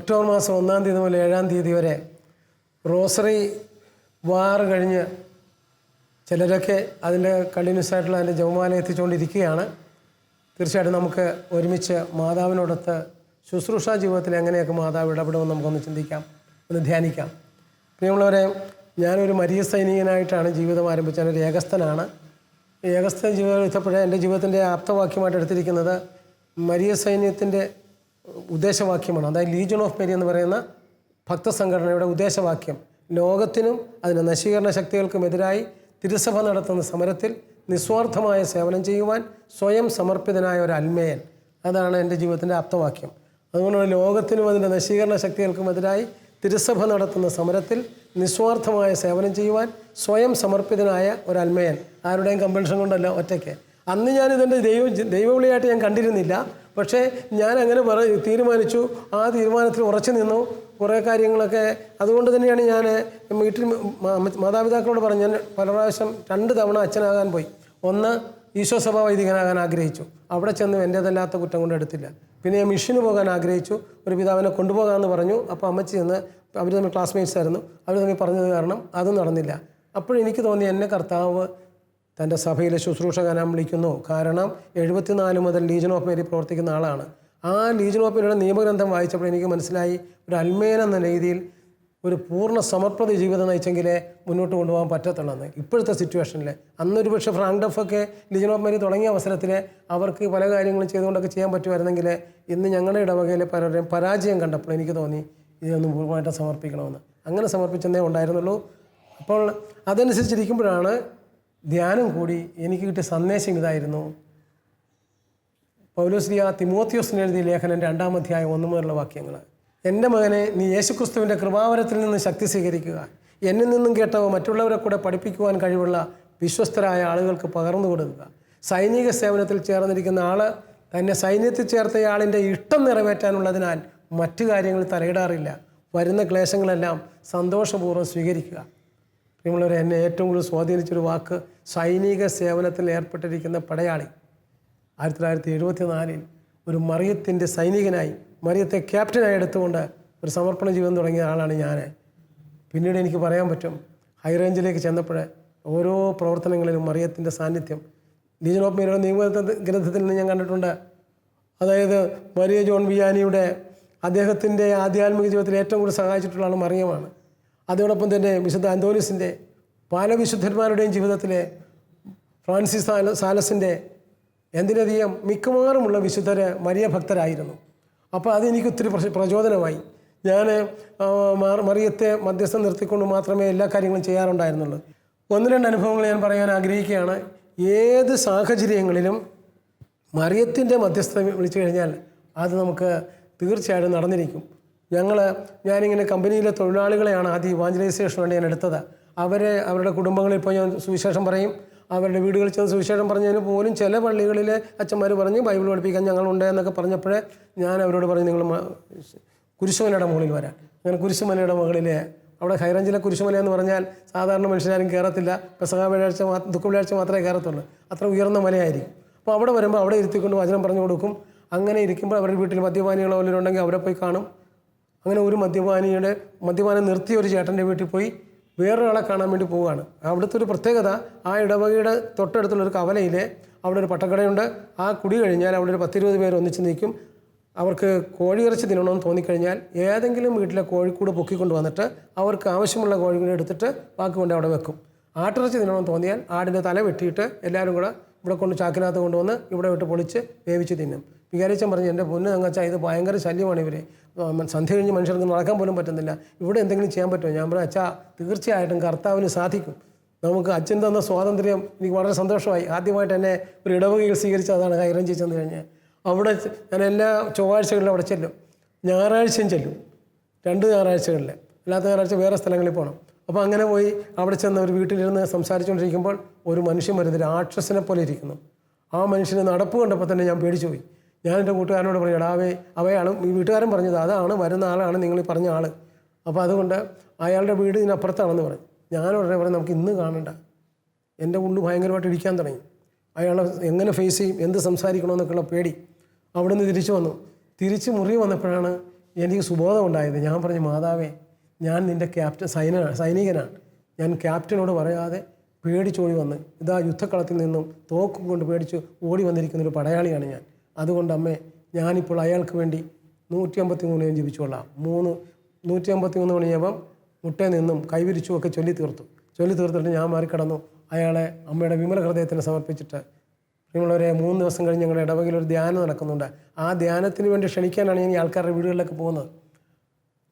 October മാസം ഒന്നാം തീയതി മുതൽ ഏഴാം തീയതി വരെ റോസറി വാറ് കഴിഞ്ഞ് ചിലരൊക്കെ അതിന്റെ കണ്ടിന്യൂസ് ആയിട്ടുള്ള അതിന്റെ ജവമാല എത്തിച്ചുകൊണ്ടിരിക്കുകയാണ്. തീർച്ചയായിട്ടും നമുക്ക് ഒരുമിച്ച് മാതാവിനോടൊത്ത് ശുശ്രൂഷാ ജീവിതത്തിൽ എങ്ങനെയൊക്കെ മാതാവ് ഇടപെടുമെന്ന് നമുക്കൊന്ന് ചിന്തിക്കാം ഒന്ന് ധ്യാനിക്കാം. പ്രിയമുള്ളവരെ ഞാനൊരു മരിയ സൈനികനായിട്ടാണ് ജീവിതം ആരംഭിച്ച ഒരു ഏകസ്ഥനാണ്. ഏകസ്ഥ ജീവിതം എത്തപ്പോഴേ എന്റെ ജീവിതത്തിന്റെ ആപ്തവാക്യമായിട്ട് എടുത്തിരിക്കുന്നത് മരിയ സൈന്യത്തിന്റെ ഉദ്ദേശവാക്യമാണ്. അതായത് ലീജൻ ഓഫ് മേരി എന്ന് പറയുന്ന ഭക്തസംഘടനയുടെ ഉദ്ദേശവാക്യം. ലോകത്തിനും അതിന്റെ നശീകരണ ശക്തികൾക്കുമെതിരായി തിരുസഭ നടത്തുന്ന സമരത്തിൽ നിസ്വാർത്ഥമായ സേവനം ചെയ്യുവാൻ സ്വയം സമർപ്പിതനായ ഒരു അൽമേയൻ അതാണ് എന്റെ ജീവിതത്തിന്റെ ആപ്തവാക്യം. അതുകൊണ്ട് ലോകത്തിനും അതിന്റെ നശീകരണ ശക്തികൾക്കുമെതിരായി തിരുസഭ നടത്തുന്ന സമരത്തിൽ നിസ്വാർത്ഥമായ സേവനം ചെയ്യുവാൻ സ്വയം സമർപ്പിതനായ ഒരു അൽമയൻ ആരുടെയും കമ്പൽഷൻ കൊണ്ടല്ല ഒറ്റയ്ക്ക്. അന്ന് ഞാനിതെന്റെ ദൈവ ദൈവവിളിയായിട്ട് ഞാൻ കണ്ടിരുന്നില്ല. പക്ഷേ ഞാൻ അങ്ങനെ പറ തീരുമാനിച്ചു. ആ തീരുമാനത്തിൽ ഉറച്ചു നിന്നു. കുറേ കാര്യങ്ങളൊക്കെ അതുകൊണ്ട് തന്നെയാണ് ഞാൻ വീട്ടിൽ മാതാപിതാക്കളോട് പറഞ്ഞു. ഞാൻ പല പ്രാവശ്യം രണ്ട് തവണ അച്ഛനാകാൻ പോയി. ഒന്ന് ഈശോ വൈദികനാകാൻ ആഗ്രഹിച്ചു. അവിടെ ചെന്ന് എന്റേതല്ലാത്ത കുറ്റം കൊണ്ട് എടുത്തില്ല. പിന്നെ ഞാൻ മിഷന് പോകാൻ ആഗ്രഹിച്ചു. ഒരു പിതാവിനെ കൊണ്ടുപോകാമെന്ന് പറഞ്ഞു. അപ്പോൾ അമ്മച്ചി ചെന്ന് അവർ തമ്മിൽ ക്ലാസ്മേറ്റ്സ് ആയിരുന്നു. അവർ തമ്മിൽ പറഞ്ഞത് കാരണം അതും നടന്നില്ല. അപ്പോഴെനിക്ക് തോന്നി എന്നെ കർത്താവ് തന്റെ സഭയിലെ ശുശ്രൂഷകനാൻ വിളിക്കുന്നു. കാരണം എഴുപത്തിനാല് മുതൽ ലീജൻ ഓഫ് മേരി പ്രവർത്തിക്കുന്ന ആളാണ്. ആ ലീജൻ ഓഫ് മേരിയുടെ നിയമഗ്രന്ഥം വായിച്ചപ്പോൾ എനിക്ക് മനസ്സിലായി ഒരു അൽമേൻ എന്ന രീതിയിൽ ഒരു പൂർണ സമർപ്പത ജീവിതം നയിച്ചെങ്കിലേ മുന്നോട്ട് കൊണ്ടുപോകാൻ പറ്റത്തുള്ളെന്ന്. ഇപ്പോഴത്തെ സിറ്റുവേഷനിൽ അന്നൊരു പക്ഷേ ഫ്രാങ്ക് ഡഫൊക്കെ ലിജൻ ഓഫ് മേരി തുടങ്ങിയ അവസരത്തിൽ അവർക്ക് പല കാര്യങ്ങളും ചെയ്തുകൊണ്ടൊക്കെ ചെയ്യാൻ പറ്റുമായിരുന്നെങ്കിൽ ഇന്ന് ഞങ്ങളുടെ ഇടവകയിലെ പലരുടെയും പരാജയം കണ്ടപ്പോൾ എനിക്ക് തോന്നി ഇതൊന്നും പൂർണമായിട്ട് സമർപ്പിക്കണമെന്ന്. അങ്ങനെ സമർപ്പിച്ചെന്നേ ഉണ്ടായിരുന്നുള്ളൂ. അപ്പോൾ അതനുസരിച്ചിരിക്കുമ്പോഴാണ് ധ്യാനം കൂടി എനിക്ക് കിട്ടിയ സന്ദേശം ഇതായിരുന്നു. പൗലോസ്ലിയ തിമോത്തിയോസിന് എഴുതിയ ലേഖനം രണ്ടാം അധ്യായം ഒന്ന് മുതലുള്ള വാക്യങ്ങൾ. എന്റെ മകനെ നീ യേശുക്രിസ്തുവിന്റെ കൃപാവരത്തിൽ നിന്ന് ശക്തി സ്വീകരിക്കുക. എന്നിൽ നിന്നും കേട്ടവ മറ്റുള്ളവരെ കൂടെ പഠിപ്പിക്കുവാൻ കഴിവുള്ള വിശ്വസ്തരായ ആളുകൾക്ക് പകർന്നു കൊടുക്കുക. സൈനിക സേവനത്തിൽ ചേർന്നിരിക്കുന്ന ആൾ തന്നെ സൈന്യത്തിൽ ചേർത്തയാളിന്റെ ഇഷ്ടം നിറവേറ്റാനുള്ളതിനാൽ മറ്റു കാര്യങ്ങളിൽ തലയിടാറില്ല. വരുന്ന ക്ലേശങ്ങളെല്ലാം സന്തോഷപൂർവം സ്വീകരിക്കുക. പ്രിയമുള്ളവരെ എന്നെ ഏറ്റവും കൂടുതൽ സ്വാധീനിച്ചൊരു വാക്ക് സൈനിക സേവനത്തിൽ ഏർപ്പെട്ടിരിക്കുന്ന പടയാളി. ആയിരത്തി തൊള്ളായിരത്തി എഴുപത്തി നാലിൽ ഒരു മറിയത്തിന്റെ സൈനികനായി മറിയത്തെ ക്യാപ്റ്റനായി എടുത്തുകൊണ്ട് ഒരു സമർപ്പണ ജീവിതം തുടങ്ങിയ ആളാണ് ഞാൻ പിന്നീട് എനിക്ക് പറയാൻ പറ്റും ഹൈറേഞ്ചിലേക്ക് ചെന്നപ്പോൾ ഓരോ പ്രവർത്തനങ്ങളിലും മറിയത്തിന്റെ സാന്നിധ്യം. ലീജൻ ഓഫ് മേരിയുടെ നിയമ ഗ്രന്ഥത്തിൽ നിന്ന് ഞാൻ കണ്ടിട്ടുണ്ട്. അതായത് മറിയ ജോൺ ബിയാനിയുടെ അദ്ദേഹത്തിന്റെ ആധ്യാത്മിക ജീവിതത്തിൽ ഏറ്റവും കൂടുതൽ സഹായിച്ചിട്ടുള്ള ആൾ മറിയമാണ്. അതോടൊപ്പം തന്നെ വിശുദ്ധ അന്തോനിസിന്റെ പല വിശുദ്ധന്മാരുടെയും ജീവിതത്തിലെ ഫ്രാൻസിസ് സാല സാലസിന്റെ എന്തിനധികം മിക്കവാറുമുള്ള വിശുദ്ധരെ മരിയ ഭക്തരായിരുന്നു. അപ്പോൾ അതെനിക്ക് ഒത്തിരി പ്രച- പ്രചോദനമായി. ഞാൻ മറിയത്തെ മധ്യസ്ഥം നിർത്തിക്കൊണ്ട് മാത്രമേ എല്ലാ കാര്യങ്ങളും ചെയ്യാറുണ്ടായിരുന്നുള്ളൂ. ഒന്ന് രണ്ട് അനുഭവങ്ങൾ ഞാൻ പറയാൻ ആഗ്രഹിക്കുകയാണ്. ഏത് സാഹചര്യങ്ങളിലും മറിയത്തിന്റെ മധ്യസ്ഥത വിളിച്ചു കഴിഞ്ഞാൽ അത് നമുക്ക് തീർച്ചയായിട്ടും നടന്നിരിക്കും. ഞങ്ങൾ ഞാനിങ്ങനെ കമ്പനിയിലെ തൊഴിലാളികളെയാണ് ആദ്യം ഇവാഞ്ചലൈസേഷൻ വേണ്ടി ഞാൻ എടുത്തത്. അവരെ അവരുടെ കുടുംബങ്ങളിൽ പോയി ഞാൻ സുവിശേഷം പറയും. അവരുടെ വീടുകളിൽ ചെന്ന് സുവിശേഷം പറഞ്ഞതിന് പോലും ചില പള്ളികളിലെ അച്ഛന്മാർ പറഞ്ഞ് ബൈബിൾ പഠിപ്പിക്കാൻ ഞങ്ങളുണ്ട് എന്നൊക്കെ പറഞ്ഞപ്പോഴേ ഞാൻ അവരോട് പറഞ്ഞു നിങ്ങൾ കുരിശുമലയുടെ മുകളിൽ വരാൻ. അങ്ങനെ കുരിശുമലയുടെ മുകളിലെ അവിടെ ഹൈറഞ്ചിലെ കുരിശുമല എന്ന് പറഞ്ഞാൽ സാധാരണ മനുഷ്യരാരും കയറത്തില്ല പെസക വ്യാഴാഴ്ച ദുഃഖ വ്യാഴാഴ്ച മാത്രമേ കയറത്തുള്ളൂ അത്ര ഉയർന്ന മലയായിരിക്കും. അപ്പോൾ അവിടെ വരുമ്പോൾ അവിടെ ഇരുത്തിക്കൊണ്ട് വചനം പറഞ്ഞു കൊടുക്കും. അങ്ങനെ ഇരിക്കുമ്പോൾ അവരുടെ വീട്ടിൽ മദ്യപാനികളോ ഉണ്ടെങ്കിൽ അവരെ പോയി കാണും. അങ്ങനെ ഒരു മദ്യപാനിയുടെ മദ്യപാനം നിർത്തിയ ഒരു ചേട്ടന്റെ വീട്ടിൽ പോയി വേറൊരാളെ കാണാൻ വേണ്ടി പോവുകയാണ്. അവിടുത്തെ ഒരു പ്രത്യേകത ആ ഇടവകയുടെ തൊട്ടടുത്തുള്ള ഒരു കവലയിൽ അവിടെ ഒരു പട്ടക്കടയുണ്ട്. ആ കുടി കഴിഞ്ഞാൽ അവിടെ ഒരു പത്തിരുപത് പേർ ഒന്നിച്ച് നിൽക്കും. അവർക്ക് കോഴിയിറച്ചി തിന്നണമെന്ന് തോന്നിക്കഴിഞ്ഞാൽ ഏതെങ്കിലും വീട്ടിലെ കോഴിക്കൂട് പൊക്കിക്കൊണ്ട് വന്നിട്ട് അവർക്ക് ആവശ്യമുള്ള കോഴിക്കൂട് എടുത്തിട്ട് ബാക്കി കൊണ്ട് അവിടെ വെക്കും. ആട്ടിറച്ചി തിന്നണമെന്ന് തോന്നിയാൽ ആടിന്റെ തല വെട്ടിയിട്ട് എല്ലാവരും കൂടെ ഇവിടെ കൊണ്ട് ചാക്കിനകത്ത് കൊണ്ടുവന്ന് ഇവിടെ വിട്ട് പൊളിച്ച് വേവിച്ച് തിന്നും. വികാരിച്ചൻ പറഞ്ഞു എന്റെ പൊന്ന് തങ്ങച്ച ഇത് ഭയങ്കര ശല്യമാണ് ഇവർ സന്ധ്യ കഴിഞ്ഞ് മനുഷ്യർക്ക് നടക്കാൻ പോലും പറ്റുന്നില്ല. ഇവിടെ എന്തെങ്കിലും ചെയ്യാൻ പറ്റുമോ? ഞാൻ പറഞ്ഞു അച്ഛാ തീർച്ചയായിട്ടും കർത്താവിന് സാധിക്കും. നമുക്ക് അച്ഛൻ തന്ന സ്വാതന്ത്ര്യം എനിക്ക് വളരെ സന്തോഷമായി. ആദ്യമായിട്ട് എന്നെ ഒരു ഇടവകയിൽ സ്വീകരിച്ചതാണ് കൈറഞ്ചി ചെന്ന് കഴിഞ്ഞാൽ അവിടെ ഞാൻ എല്ലാ ചൊവ്വാഴ്ചകളിലും അവിടെ ചെല്ലും. ഞായറാഴ്ചയും ചെല്ലും. രണ്ട് ഞായറാഴ്ചകളിൽ. അല്ലാത്ത ഞായറാഴ്ച വേറെ സ്ഥലങ്ങളിൽ പോകണം അപ്പോൾ അങ്ങനെ പോയി അവിടെ ചെന്ന് ഒരു വീട്ടിലിരുന്ന് സംസാരിച്ചുകൊണ്ടിരിക്കുമ്പോൾ ഒരു മനുഷ്യൻ വരുന്നത് രാക്ഷസനെ പോലെ ഇരിക്കുന്നു. ആ മനുഷ്യന് നടപ്പ് കണ്ടപ്പോൾ തന്നെ ഞാൻ പേടിച്ചു പോയി ഞാൻ എന്റെ കൂട്ടുകാരനോട് പറഞ്ഞു എടാവേ അവയാണ് ഈ വീട്ടുകാരൻ പറഞ്ഞത് അതാണ് വരുന്ന ആളാണ് നിങ്ങൾ ഈ പറഞ്ഞ ആൾ അപ്പോൾ അതുകൊണ്ട് അയാളുടെ വീട് ഇതിനപ്പുറത്താണെന്ന് പറഞ്ഞു. ഞാനുടനെ പറഞ്ഞു നമുക്ക് ഇന്ന് കാണണ്ട. എന്റെ ഉള്ളു ഭയങ്കരമായിട്ട് ഇടിക്കാൻ തുടങ്ങി. അയാളെ എങ്ങനെ ഫേസ് ചെയ്യും എന്ത് സംസാരിക്കണമെന്നൊക്കെയുള്ള പേടി. അവിടെ നിന്ന് തിരിച്ചു വന്നു. തിരിച്ച് മുറി വന്നപ്പോഴാണ് എനിക്ക് സുബോധം ഉണ്ടായത്. ഞാൻ പറഞ്ഞു മാതാവേ ഞാൻ നിന്റെ ക്യാപ്റ്റൻ സൈന സൈനികനാണ്. ഞാൻ ക്യാപ്റ്റനോട് പറയാതെ പേടിച്ചോടി വന്ന് ഇതാ യുദ്ധക്കളത്തിൽ നിന്നും തോക്കും കൊണ്ട് പേടിച്ച് ഓടി വന്നിരിക്കുന്ന ഒരു പടയാളിയാണ് ഞാൻ. അതുകൊണ്ട് അമ്മേ ഞാനിപ്പോൾ അയാൾക്ക് വേണ്ടി നൂറ്റി അമ്പത്തി മൂന്ന് ഞാൻ ജപിച്ചോളാം മൂന്ന് നൂറ്റി അമ്പത്തി മൂന്ന് മണിയാകുമ്പം മുട്ടയിൽ നിന്നും കൈവിരിച്ചും ഒക്കെ ചൊല്ലി തീർത്തു. ചൊല്ലി തീർത്തിട്ട് ഞാൻ മാറിക്കടന്നു. അയാളെ അമ്മയുടെ വിമല ഹൃദയത്തിന് സമർപ്പിച്ചിട്ട് നിങ്ങളൊരു മൂന്ന് ദിവസം കഴിഞ്ഞ് ഞങ്ങളുടെ ഇടവകയിൽ ഒരു ധ്യാനം നടക്കുന്നുണ്ട്. ആ ധ്യാനത്തിന് വേണ്ടി ക്ഷണിക്കാനാണ് ഞാൻ ഈ ആൾക്കാരുടെ വീടുകളിലൊക്കെ പോകുന്നത്.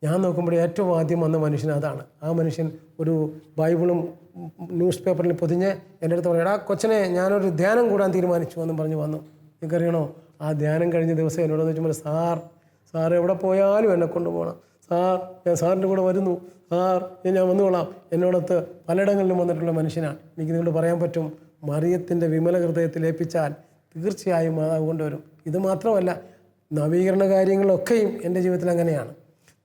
ഞാൻ നോക്കുമ്പോൾ ഏറ്റവും ആദ്യം വന്ന മനുഷ്യൻ അതാണ്. ആ മനുഷ്യൻ ഒരു ബൈബിളും ന്യൂസ് പേപ്പറിൽ പൊതിഞ്ഞ് എന്റെ അടുത്ത് പറഞ്ഞു എടാ കൊച്ചനെ ഞാനൊരു ധ്യാനം കൂടാൻ തീരുമാനിച്ചു എന്നും പറഞ്ഞ് വന്നു. നിങ്ങൾക്കറിയണോ? ആ ധ്യാനം കഴിഞ്ഞ ദിവസം എന്നോട് ചോദിച്ചപ്പോൾ സാർ സാർ എവിടെ പോയാലും എന്നെ കൊണ്ടുപോകണം. സാർ ഞാൻ സാറിന്റെ കൂടെ വരുന്നു. സാർ ഞാൻ വന്നുകൊള്ളാം. എന്നോടത്ത് പലയിടങ്ങളിലും വന്നിട്ടുള്ള മനുഷ്യനാണ്. എനിക്ക് നിങ്ങളോട് പറയാൻ പറ്റും മറിയത്തിന്റെ വിമല ഹൃദയത്തിൽ ഏൽപ്പിച്ചാൽ തീർച്ചയായും മാതാവ് കൊണ്ടുവരും. ഇത് മാത്രമല്ല നവീകരണ കാര്യങ്ങളൊക്കെയും എന്റെ ജീവിതത്തിൽ അങ്ങനെയാണ്.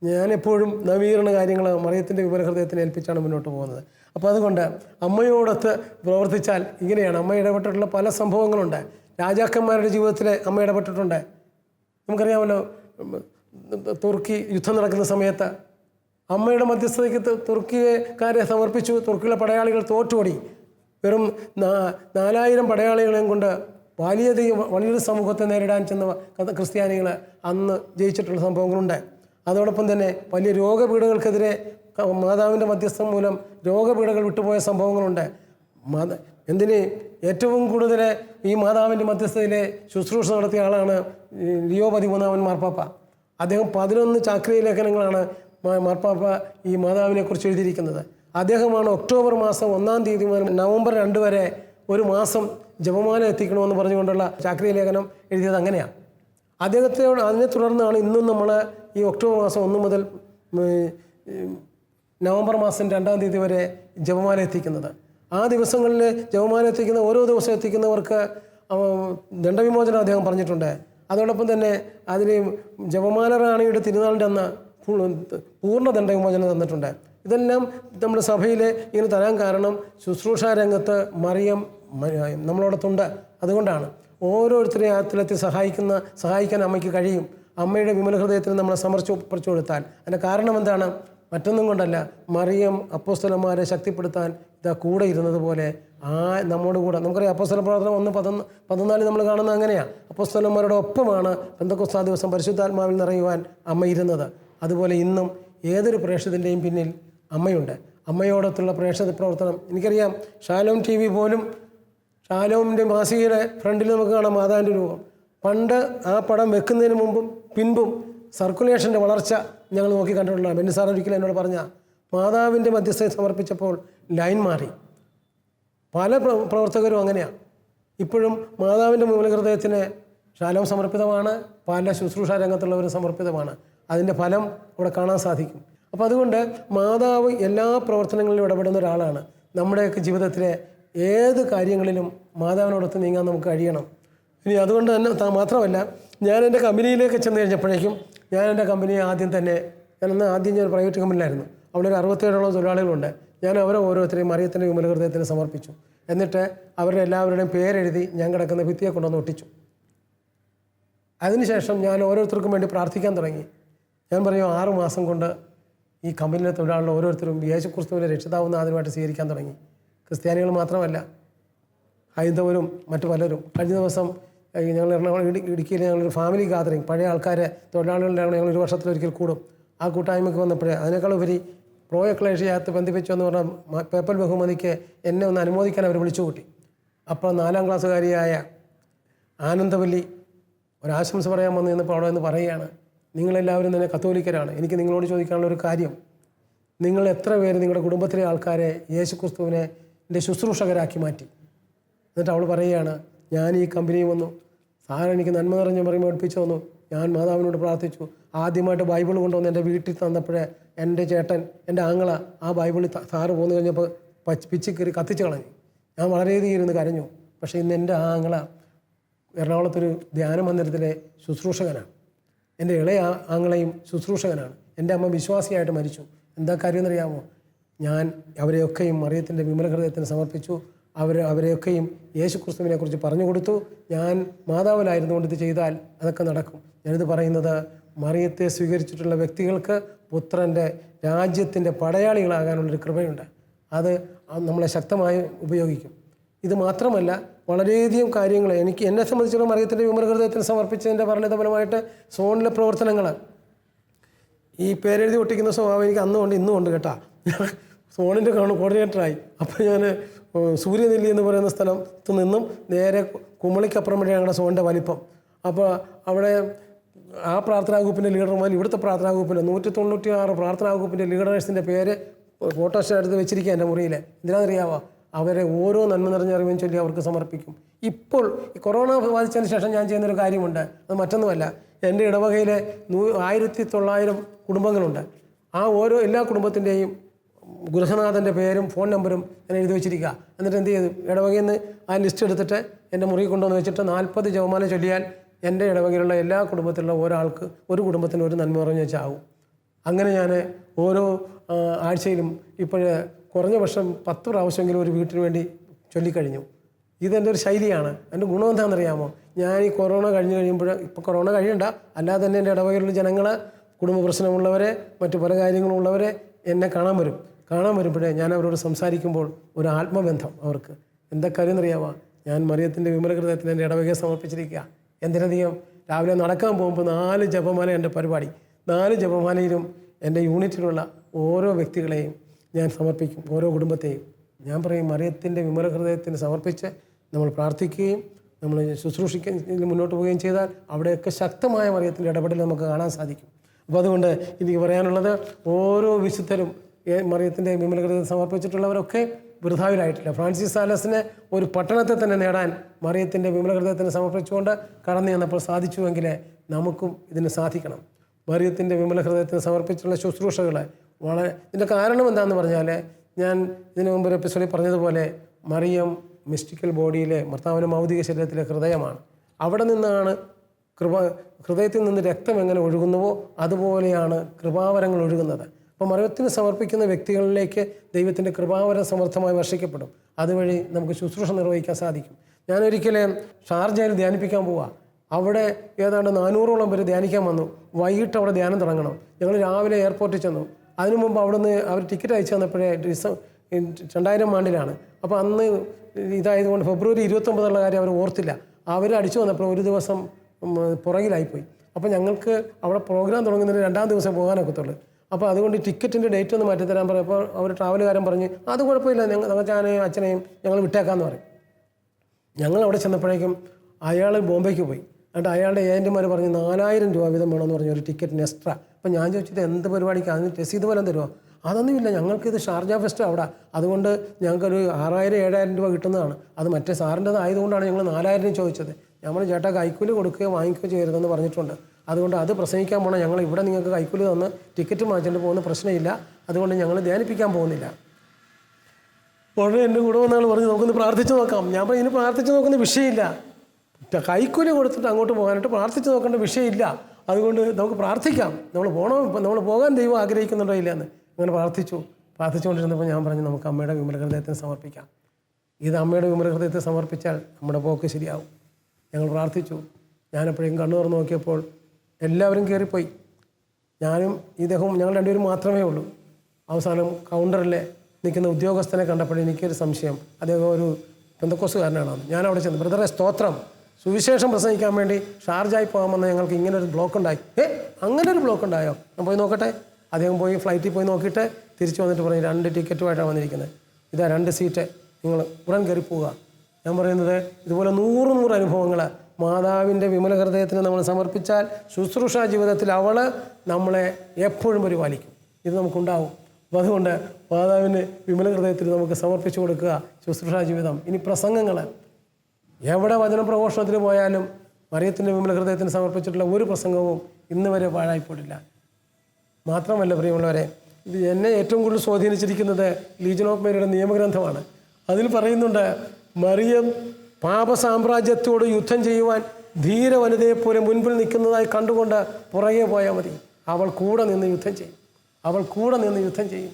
ഞാനെപ്പോഴും നവീകരണ കാര്യങ്ങൾ മറിയത്തിന്റെ വിമല ഹൃദയത്തിന് ഏൽപ്പിച്ചാണ് മുന്നോട്ട് പോകുന്നത്. അപ്പോൾ അതുകൊണ്ട് അമ്മയോടൊത്ത് പ്രവർത്തിച്ചാൽ ഇങ്ങനെയാണ്. അമ്മ ഇടപെട്ടിട്ടുള്ള പല സംഭവങ്ങളുണ്ട്. രാജാക്കന്മാരുടെ ജീവിതത്തിൽ അമ്മ ഇടപെട്ടിട്ടുണ്ട്. നമുക്കറിയാമല്ലോ തുർക്കി യുദ്ധം നടക്കുന്ന സമയത്ത് അമ്മയുടെ മധ്യസ്ഥതയ്ക്ക് തുർക്കിയക്കാരെ സമർപ്പിച്ചു. തുർക്കിയിലെ പടയാളികൾ തോറ്റോടി വെറും നാലായിരം പടയാളികളെയും കൊണ്ട് വലിയ വലിയൊരു സമൂഹത്തെ നേരിടാൻ ചെന്ന ക്രിസ്ത്യാനികൾ അന്ന് ജയിച്ചിട്ടുള്ള സംഭവങ്ങളുണ്ട്. അതോടൊപ്പം തന്നെ വലിയ രോഗപീഠകൾക്കെതിരെ മാതാവിന്റെ മധ്യസ്ഥം മൂലം രോഗപീഠകൾ വിട്ടുപോയ സംഭവങ്ങളുണ്ട്. എന്തിന് ഏറ്റവും കൂടുതൽ ഈ മാതാവിന്റെ മധ്യസ്ഥതയിലെ ശുശ്രൂഷ നടത്തിയ ആളാണ് ലിയോ പതിമൂന്നാമൻ മാർപ്പാപ്പ. അദ്ദേഹം പതിനൊന്ന് ചാക്രിയ ലേഖനങ്ങളാണ് മാർപ്പാപ്പ ഈ മാതാവിനെക്കുറിച്ച് എഴുതിയിരിക്കുന്നത്. അദ്ദേഹമാണ് ഒക്ടോബർ മാസം ഒന്നാം തീയതി മുതൽ നവംബർ രണ്ട് വരെ ഒരു മാസം ജപമാല എത്തിക്കണമെന്ന് പറഞ്ഞുകൊണ്ടുള്ള ചാക്രിയ ലേഖനം എഴുതിയത് അങ്ങനെയാണ് അദ്ദേഹത്തോട് അതിനെ തുടർന്നാണ് ഇന്നും നമ്മൾ ഈ ഒക്ടോബർ മാസം ഒന്ന് മുതൽ നവംബർ മാസം രണ്ടാം തീയതി വരെ ജപമാല എത്തിക്കുന്നത്. ആ ദിവസങ്ങളിൽ ജപമാല എത്തിക്കുന്ന ഓരോ ദിവസം എത്തിക്കുന്നവർക്ക് ദണ്ഡവിമോചനം അദ്ദേഹം പറഞ്ഞിട്ടുണ്ട്. അതോടൊപ്പം തന്നെ അതിന് ജപമാല റാണിയുടെ തിരുനാളിന്റെ അന്ന് പൂർണ ദണ്ഡവിമോചനം തന്നിട്ടുണ്ട്. ഇതെല്ലാം നമ്മുടെ സഭയിൽ ഇങ്ങനെ തരാൻ കാരണം ശുശ്രൂഷ രംഗത്ത് മറിയം നമ്മളോടത്തുണ്ട്. അതുകൊണ്ടാണ് ഓരോരുത്തരെ ആത്തിലെത്തി സഹായിക്കുന്ന സഹായിക്കാൻ അമ്മയ്ക്ക് കഴിയും. അമ്മയുടെ വിമല ഹൃദയത്തിൽ നമ്മളെ സമർപ്പിച്ചു കൊടുത്താൽ. അതിന്റെ കാരണം എന്താണ്? മറ്റൊന്നും കൊണ്ടല്ല. മറിയം അപ്പോസ്തലന്മാരെ ശക്തിപ്പെടുത്താൻ ഇതാ കൂടെ ഇരുന്നത് പോലെ ആ നമ്മുടെ കൂടെ. നമുക്കറിയാം അപ്പോസ്തല പ്രവർത്തനം ഒന്ന് പതിന പതിനാല് നമ്മൾ കാണുന്നത് അങ്ങനെയാണ് അപ്പോസ്തലന്മാരുടെ ഒപ്പമാണ് എന്തൊക്കെ ദിവസം പരിശുദ്ധാത്മാവിൽ നിറയുവാൻ അമ്മ ഇരുന്നത്. അതുപോലെ ഇന്നും ഏതൊരു പ്രേക്ഷത്തിന്റെയും പിന്നിൽ അമ്മയുണ്ട്. അമ്മയോടത്തുള്ള പ്രേക്ഷക പ്രവർത്തനം. എനിക്കറിയാം ഷാലോം ടി വി പോലും ഷാലോമിന്റെ മാസികയുടെ ഫ്രണ്ടിൽ നമുക്ക് കാണാം മാതാവിന്റെ രൂപം. പണ്ട് ആ പടം വെക്കുന്നതിന് മുമ്പും പിൻപും സർക്കുലേഷന്റെ വളർച്ച ഞങ്ങൾ നോക്കി കണ്ടിട്ടുള്ളതാണ്. ബെന്നി സാർ ഒരിക്കലും എന്നോട് പറഞ്ഞ മാതാവിന്റെ മധ്യസ്ഥയെ സമർപ്പിച്ചപ്പോൾ ലൈൻ മാറി. പല പ്രവർത്തകരും അങ്ങനെയാണ് ഇപ്പോഴും മാതാവിന്റെ മൂലഹൃദയത്തിന് ശാലം സമർപ്പിതമാണ് പല ശുശ്രൂഷ രംഗത്തുള്ളവരും സമർപ്പിതമാണ്. അതിന്റെ ഫലം അവിടെ കാണാൻ സാധിക്കും. അപ്പോൾ അതുകൊണ്ട് മാതാവ് എല്ലാ പ്രവർത്തനങ്ങളിലും ഇടപെടുന്ന ഒരാളാണ്. നമ്മുടെയൊക്കെ ജീവിതത്തിലെ ഏത് കാര്യങ്ങളിലും മാതാവിനോടൊത്ത് നീങ്ങാൻ നമുക്ക് കഴിയണം. ഇനി അതുകൊണ്ട് തന്നെ മാത്രമല്ല ഞാൻ എന്റെ കമ്പനിയിലേക്ക് ചെന്ന് കഴിഞ്ഞപ്പോഴേക്കും ഞാൻ എന്റെ കമ്പനിയെ ആദ്യം തന്നെ ഞാനന്ന് ആദ്യം ഞാൻ പ്രൈവറ്റ് കമ്പനിയിലായിരുന്നു അവിടെ ഒരു അറുപത്തേഴോളം തൊഴിലാളികളുണ്ട്. ഞാൻ അവരെ ഓരോരുത്തരെയും മറിയത്തിന്റെ വിമല ഹൃദയത്തിന് സമർപ്പിച്ചു. എന്നിട്ട് അവരുടെ എല്ലാവരുടെയും പേരെഴുതി ഞാൻ കിടക്കുന്ന ഭിത്തിയെ കൊണ്ടുവന്ന് ഒട്ടിച്ചു. അതിനുശേഷം ഞാൻ ഓരോരുത്തർക്കും വേണ്ടി പ്രാർത്ഥിക്കാൻ തുടങ്ങി. ഞാൻ പറയും ആറ് മാസം കൊണ്ട് ഈ കമ്പനിയിലെ തൊഴിലാളികൾ ഓരോരുത്തരും യേശു ക്രിസ്തുവിനെ രക്ഷിതാവുന്ന ആദ്യമായിട്ട് സ്വീകരിക്കാൻ തുടങ്ങി. ക്രിസ്ത്യാനികൾ മാത്രമല്ല ഹൈന്ദവരും മറ്റു പലരും. കഴിഞ്ഞ ദിവസം ഞങ്ങൾ എറണാകുളം ഇടുക്കി ഇടുക്കിയിൽ ഞങ്ങളൊരു ഫാമിലി ഗാദറിങ് പഴയ ആൾക്കാരെ തൊഴിലാളികളുടെ ഞങ്ങൾ ഒരു വർഷത്തിലൊരിക്കൽ കൂടും. ആ കൂട്ടായ്മയ്ക്ക് വന്നപ്പോഴേ അതിനേക്കാൾ ഉപരി പ്രോ എക്ലേഷിയാത്ത് ബന്ധിപ്പിച്ചു എന്ന് പറഞ്ഞ പേപ്പൽ ബഹുമതിക്ക് എന്നെ ഒന്ന് അനുമോദിക്കാൻ അവർ വിളിച്ചു കൂട്ടി. അപ്പോൾ നാലാം ക്ലാസ്സുകാരിയായ ആനന്ദവല്ലി ഒരാശംസ പറയാൻ വന്നു നിന്നപ്പോൾ അവിടെ നിന്ന് പറയുകയാണ് നിങ്ങളെല്ലാവരും തന്നെ കത്തോലിക്കരാണ്. എനിക്ക് നിങ്ങളോട് ചോദിക്കാനുള്ള ഒരു കാര്യം. നിങ്ങൾ എത്ര പേര് നിങ്ങളുടെ കുടുംബത്തിലെ ആൾക്കാരെ യേശു ക്രിസ്തുവിനെ എന്റെ ശുശ്രൂഷകരാക്കി മാറ്റി? എന്നിട്ട് അവൾ പറയുകയാണ് ഞാൻ ഈ കമ്പനി വന്നു. സാർ എനിക്ക് നന്മ നിറഞ്ഞ പറയുമ്പോൾ പഠിപ്പിച്ചു വന്നു ഞാൻ മാതാവിനോട് പ്രാർത്ഥിച്ചു. ആദ്യമായിട്ട് ബൈബിൾ കൊണ്ടുവന്ന് എന്റെ വീട്ടിൽ തന്നപ്പോഴേ എന്റെ ചേട്ടൻ എന്റെ ആങ്ങള ആ ബൈബിളിൽ സാറ് പോന്നു കഴിഞ്ഞപ്പോൾ പിച്ച് കയറി കത്തിച്ച് കളഞ്ഞു. ഞാൻ വളരെയധികം ഇരുന്ന് കരഞ്ഞു. പക്ഷേ ഇന്ന് എന്റെ ആങ്ങള എറണാകുളത്തൊരു ധ്യാന മന്ദിരത്തിലെ ശുശ്രൂഷകനാണ്. എന്റെ ഇളയ ആങ്ങളെയും ശുശ്രൂഷകനാണ്. എന്റെ അമ്മ വിശ്വാസിയായിട്ട് മരിച്ചു. എന്താ കാര്യം എന്നറിയാമോ ഞാൻ അവരെയൊക്കെയും മറിയത്തിന്റെ വിമല ഹൃദയത്തിന് സമർപ്പിച്ചു. അവർ അവരെയൊക്കെയും യേശു ക്രിസ്തുവിനെ കുറിച്ച് പറഞ്ഞു കൊടുത്തു. ഞാൻ മാതാവിലായിരുന്നു കൊണ്ട് ഇത് ചെയ്താൽ അതൊക്കെ നടക്കും. ഞാനിത് പറയുന്നത് മറിയത്തെ സ്വീകരിച്ചിട്ടുള്ള വ്യക്തികൾക്ക് പുത്രന്റെ രാജ്യത്തിന്റെ പടയാളികളാകാനുള്ളൊരു കൃപയുണ്ട്. അത് നമ്മളെ ശക്തമായി ഉപയോഗിക്കും. ഇത് മാത്രമല്ല വളരെയധികം കാര്യങ്ങൾ എനിക്ക് എന്നെ സംബന്ധിച്ചിടത്തോളം മറിയത്തിന്റെ വിമലഹൃദയത്തിന് സമർപ്പിച്ചതിന്റെ പരിണിതഫലമായിട്ട് സോണിലെ പ്രവർത്തനങ്ങൾ ഈ പേരെഴുതി ഒട്ടിക്കുന്ന സ്വഭാവം എനിക്ക് അന്നും ഉണ്ട് ഇന്നും ഉണ്ട് കേട്ടാ. സോണിന്റെ കാണും കോർഡിനേറ്ററായി. അപ്പോൾ ഞാൻ സൂര്യനെല്ലി എന്ന് പറയുന്ന സ്ഥലത്ത് നിന്നും നേരെ കുമളിക്കപ്പുറം വഴി ഞങ്ങളുടെ സോണിന്റെ വലിപ്പം. അപ്പോൾ അവിടെ ആ പ്രാർത്ഥനാ ഗ്രൂപ്പിന്റെ ലീഡർമാർ ഇവിടുത്തെ പ്രാർത്ഥനാ ഗ്രൂപ്പിന്റെ നൂറ്റി തൊണ്ണൂറ്റി ആറ് പ്രാർത്ഥനാ ഗ്രൂപ്പിന്റെ ലീഡേഴ്സിന്റെ പേര് ഫോട്ടോസ്റ്റാറ്റ് എടുത്ത് വെച്ചിരിക്കുക എന്റെ മുറിയിൽ എന്തിനാണെന്നറിയാമോ അവരെ ഓരോ നന്മ നിറഞ്ഞ ചൊല്ലി അവർക്ക് സമർപ്പിക്കും. ഇപ്പോൾ കൊറോണ ബാധിച്ചതിന് ശേഷം ഞാൻ ചെയ്യുന്നൊരു കാര്യമുണ്ട്. അത് മറ്റൊന്നുമല്ല. എന്റെ ഇടവകയിലെ നൂ ആയിരത്തി തൊള്ളായിരം കുടുംബങ്ങളുണ്ട്. ആ ഓരോ എല്ലാ കുടുംബത്തിന്റെയും ഗൃഹനാഥന്റെ പേരും ഫോൺ നമ്പറും ഞാൻ എഴുതി വെച്ചിരിക്കുക. എന്നിട്ട് എന്ത് ചെയ്തു? ഇടവകയിൽ നിന്ന് ആ ലിസ്റ്റ് എടുത്തിട്ട് എന്റെ മുറിയിൽ കൊണ്ടുവന്ന് വെച്ചിട്ട് നാൽപ്പത് ജവമാല ചൊല്ലിയാൽ എന്റെ ഇടവകയിലുള്ള എല്ലാ കുടുംബത്തിലുള്ള ഒരാൾക്ക് ഒരു കുടുംബത്തിന് ഒരു നന്മ പറഞ്ഞു വെച്ചാവും അങ്ങനെ ഞാൻ ഓരോ ആഴ്ചയിലും ഇപ്പോഴേ കുറഞ്ഞ വർഷം പത്ത് പ്രാവശ്യമെങ്കിലും ഒരു വീട്ടിന് വേണ്ടി ചൊല്ലിക്കഴിഞ്ഞു. ഇതെന്റെ ഒരു ശൈലിയാണ്. എന്റെ ഗുണം എന്താണെന്നറിയാമോ? ഞാൻ ഈ കൊറോണ കഴിഞ്ഞ് കഴിയുമ്പോൾ ഇപ്പോൾ കൊറോണ കഴിയണ്ട. അല്ലാതെ തന്നെ എന്റെ ഇടവകയിലുള്ള ജനങ്ങൾ കുടുംബ പ്രശ്നമുള്ളവരെ മറ്റു പല കാര്യങ്ങളുള്ളവരെ എന്നെ കാണാൻ വരും. കാണാൻ വരുമ്പോഴേ ഞാൻ അവരോട് സംസാരിക്കുമ്പോൾ ഒരു ആത്മബന്ധം അവർക്ക്. എന്താ കാര്യം എന്നറിയാമോ? ഞാൻ മറിയത്തിന്റെ വിമലകൃതത്തിന് എന്റെ ഇടവകയെ സമർപ്പിച്ചിരിക്കുക എന്തിനധികം രാവിലെ നടക്കാൻ പോകുമ്പോൾ നാല് ജപമാല എന്റെ പരിപാടി നാല് ജപമാലയിലും എന്റെ യൂണിറ്റിലുള്ള ഓരോ വ്യക്തികളെയും ഞാൻ സമർപ്പിക്കും ഓരോ കുടുംബത്തെയും. ഞാൻ പറയും മറിയത്തിന്റെ വിമല ഹൃദയത്തിന് സമർപ്പിച്ച് നമ്മൾ പ്രാർത്ഥിക്കുകയും നമ്മൾ ശുശ്രൂഷിക്കുകയും മുന്നോട്ട് പോവുകയും ചെയ്താൽ അവിടെയൊക്കെ ശക്തമായ മറിയത്തിന്റെ ഇടപെടൽ നമുക്ക് കാണാൻ സാധിക്കും. അപ്പോൾ അതുകൊണ്ട് എനിക്ക് പറയാനുള്ളത് ഓരോ വിശുദ്ധരും മറിയത്തിന്റെ വിമല ഹൃദയം സമർപ്പിച്ചിട്ടുള്ളവരൊക്കെ വൃഥാവിലായിട്ടില്ല. ഫ്രാൻസിസ് സാലസിനെ ഒരു പട്ടണത്തെ തന്നെ നേടാൻ മറിയത്തിന്റെ വിമലഹൃദയത്തിന് സമർപ്പിച്ചുകൊണ്ട് കടന്നു ചെന്നപ്പോൾ സാധിച്ചുവെങ്കിൽ നമുക്കും ഇതിന് സാധിക്കണം. മറിയത്തിന്റെ വിമലഹൃദയത്തിന് സമർപ്പിച്ചുള്ള ശുശ്രൂഷകൾ വളരെ ഇതിന്റെ കാരണം എന്താണെന്ന് പറഞ്ഞാൽ ഞാൻ ഇതിനു മുമ്പ് ഒരു എപ്പിസോഡിൽ പറഞ്ഞതുപോലെ മറിയം മിസ്റ്റിക്കൽ ബോഡിയിലെ ഭർത്താവിന്റെ ഭൗതിക ശരീരത്തിലെ ഹൃദയമാണ്. അവിടെ നിന്നാണ് കൃപ ഹൃദയത്തിൽ നിന്ന് രക്തം എങ്ങനെ ഒഴുകുന്നുവോ അതുപോലെയാണ് കൃപാവരങ്ങൾ ഒഴുകുന്നത്. അപ്പോൾ മരവത്തിന് സമർപ്പിക്കുന്ന വ്യക്തികളിലേക്ക് ദൈവത്തിന്റെ കൃപാവരം സമർത്ഥമായി വർഷിക്കപ്പെടും. അതുവഴി നമുക്ക് ശുശ്രൂഷ നിർവഹിക്കാൻ സാധിക്കും. ഞാനൊരിക്കലും ഷാർജയിൽ ധ്യാനിപ്പിക്കാൻ പോവാ. അവിടെ ഏതാണ്ട് നാനൂറോളം പേര് ധ്യാനിക്കാൻ വന്നു. വൈകിട്ട് അവിടെ ധ്യാനം തുടങ്ങണം. ഞങ്ങൾ രാവിലെ എയർപോർട്ടിൽ ചെന്നു. അതിനു മുമ്പ് അവിടുന്ന് അവർ ടിക്കറ്റ് അയച്ചു തന്നപ്പോഴേ ഡിസ രണ്ടായിരം ആണ്ടിലാണ് അപ്പോൾ അന്ന് ഇതായതുകൊണ്ട് ഫെബ്രുവരി ഇരുപത്തൊമ്പതുള്ള കാര്യം അവർ ഓർത്തില്ല. അവർ അടിച്ചു വന്നപ്പോൾ ഒരു ദിവസം പുറകിലായിപ്പോയി. അപ്പോൾ ഞങ്ങൾക്ക് അവിടെ പ്രോഗ്രാം തുടങ്ങുന്നതിന് രണ്ടാം ദിവസം പോകാനൊക്കത്തുള്ളൂ. അപ്പോൾ അതുകൊണ്ട് ടിക്കറ്റിന്റെ ഡേറ്റ് ഒന്ന് മാറ്റിത്തരാൻ അപ്പോൾ അവർ ട്രാവലുകാരൻ പറഞ്ഞ് അത് കുഴപ്പമില്ല. ഞങ്ങൾ ഞങ്ങൾക്കാനെയും അച്ഛനെയും ഞങ്ങൾ വിട്ടേക്കാമെന്ന് പറയും. ഞങ്ങൾ അവിടെ ചെന്നപ്പോഴേക്കും അയാൾ ബോംബെക്ക് പോയി. എന്നിട്ട് അയാളുടെ ഏജന്റുമാർ പറഞ്ഞ് നാലായിരം രൂപ വീതം വേണമെന്ന് പറഞ്ഞു ഒരു ടിക്കറ്റിന് എക്സ്ട്രാ അപ്പം ഞാൻ ചോദിച്ചത് എന്ത് പരിപാടിക്ക്? അതിന് രസീത് പോലും തരുമോ അതൊന്നുമില്ല ഞങ്ങൾക്ക് ഇത് ഷാർജ ഫെസ്റ്റ് അവിടെ. അതുകൊണ്ട് ഞങ്ങൾക്കൊരു ആറായിരം ഏഴായിരം രൂപ കിട്ടുന്നതാണ്. അത് മറ്റേ സാറിന്റെത് ആയതുകൊണ്ടാണ് ഞങ്ങൾ നാലായിരം ചോദിച്ചത്. നമ്മൾ ചേട്ടാ കൈക്കൂലി കൊടുക്കുകയോ വാങ്ങിക്കുകയോ ചെയ്യരുതെന്ന് പറഞ്ഞിട്ടുണ്ട്. അതുകൊണ്ട് അത് പ്രസംഗിക്കാൻ പോകണം ഞങ്ങൾ ഇവിടെ നിങ്ങൾക്ക് കൈക്കൂലി തന്ന് ടിക്കറ്റ് വാങ്ങിച്ചിട്ട് പോകുന്ന പ്രശ്നമില്ല. അതുകൊണ്ട് ഞങ്ങൾ ധ്യാനിപ്പിക്കാൻ പോകുന്നില്ല. ഉടനെ എന്റെ കൂടെ വന്നാൾ പറഞ്ഞു നമുക്കൊന്ന് പ്രാർത്ഥിച്ച് നോക്കാം. ഞാൻ പറഞ്ഞു ഇനി പ്രാർത്ഥിച്ച് നോക്കുന്ന വിഷയമില്ല. കൈക്കൂലി കൊടുത്തിട്ട് അങ്ങോട്ട് പോകാനായിട്ട് പ്രാർത്ഥിച്ച് നോക്കേണ്ട വിഷയമില്ല. അതുകൊണ്ട് നമുക്ക് പ്രാർത്ഥിക്കാം. നമ്മൾ പോകണോ നമ്മൾ പോകാൻ ദൈവം ആഗ്രഹിക്കുന്നുണ്ടോ ഇല്ല എന്ന് അങ്ങനെ പ്രാർത്ഥിച്ചു. പ്രാർത്ഥിച്ചുകൊണ്ടിരുന്നപ്പോൾ ഞാൻ പറഞ്ഞു നമുക്ക് അമ്മയുടെ വിമല ഹൃദയത്തിന് സമർപ്പിക്കാം. ഇത് അമ്മയുടെ വിമല ഹൃദയത്തെ സമർപ്പിച്ചാൽ നമ്മുടെ പോക്ക് ശരിയാവും. ഞങ്ങൾ പ്രാർത്ഥിച്ചു. ഞാനെപ്പോഴും കണ്ണു തുറന്ന് നോക്കിയപ്പോൾ എല്ലാവരും കയറിപ്പോയി ഞാനും ഇദ്ദേഹവും ഞങ്ങൾ രണ്ടുപേരും മാത്രമേ ഉള്ളൂ. അവസാനം കൗണ്ടറിലെ നിൽക്കുന്ന ഉദ്യോഗസ്ഥനെ കണ്ടപ്പോൾ എനിക്കൊരു സംശയം. അദ്ദേഹം ഒരു പെന്തക്കോസുകാരനാണ് ഞാൻ അവിടെ ചെന്ന്. ബ്രദറെ സ്തോത്രം. സുവിശേഷം പ്രസംഗിക്കാൻ വേണ്ടി ഷാർജായി പോകാമെന്ന് ഞങ്ങൾക്ക് ഇങ്ങനെ ഒരു ബ്ലോക്ക് ഉണ്ടായി ഏ അങ്ങനെ ഒരു ബ്ലോക്ക് ഉണ്ടായോ ഞാൻ പോയി നോക്കട്ടെ. അദ്ദേഹം പോയി ഫ്ലൈറ്റിൽ പോയി നോക്കിയിട്ട് തിരിച്ചു വന്നിട്ട് പറഞ്ഞു രണ്ട് ടിക്കറ്റുമായിട്ടാണ് വന്നിരിക്കുന്നത്. ഇതാ രണ്ട് സീറ്റ്. നിങ്ങൾ ഉടൻ കയറി പോവുക. ഞാൻ പറയുന്നത് ഇതുപോലെ നൂറ് നൂറ് അനുഭവങ്ങൾ മാതാവിന്റെ വിമല ഹൃദയത്തിന് നമ്മൾ സമർപ്പിച്ചാൽ ശുശ്രൂഷ ജീവിതത്തിൽ അവൾ നമ്മളെ എപ്പോഴും പരിപാലിക്കും. ഇത് നമുക്കുണ്ടാവും. അപ്പോൾ അതുകൊണ്ട് മാതാവിന് വിമല ഹൃദയത്തിൽ നമുക്ക് സമർപ്പിച്ചു കൊടുക്കുക ശുശ്രൂഷ ജീവിതം. ഇനി പ്രസംഗങ്ങൾ. എവിടെ വചന പ്രഘോഷണത്തിന് പോയാലും മറിയത്തിന്റെ വിമല ഹൃദയത്തിന് സമർപ്പിച്ചിട്ടുള്ള ഒരു പ്രസംഗവും ഇന്ന് വരെ പാഴായിപ്പോയിട്ടില്ല. മാത്രമല്ല പ്രിയമുള്ളവരെ ഇത് എന്നെ ഏറ്റവും കൂടുതൽ സ്വാധീനിച്ചിരിക്കുന്നത് ലീജൻ ഓഫ് മേരിയുടെ നിയമഗ്രന്ഥമാണ്. അതിൽ പറയുന്നുണ്ട് മറിയം പാപസാമ്രാജ്യത്തോട് യുദ്ധം ചെയ്യുവാൻ ധീര വനിതയെപ്പോലെ മുൻപിൽ നിൽക്കുന്നതായി കണ്ടുകൊണ്ട് പുറകെ പോയാൽ മതി. അവൾ കൂടെ നിന്ന് യുദ്ധം ചെയ്യും. അവൾ കൂടെ നിന്ന് യുദ്ധം ചെയ്യും.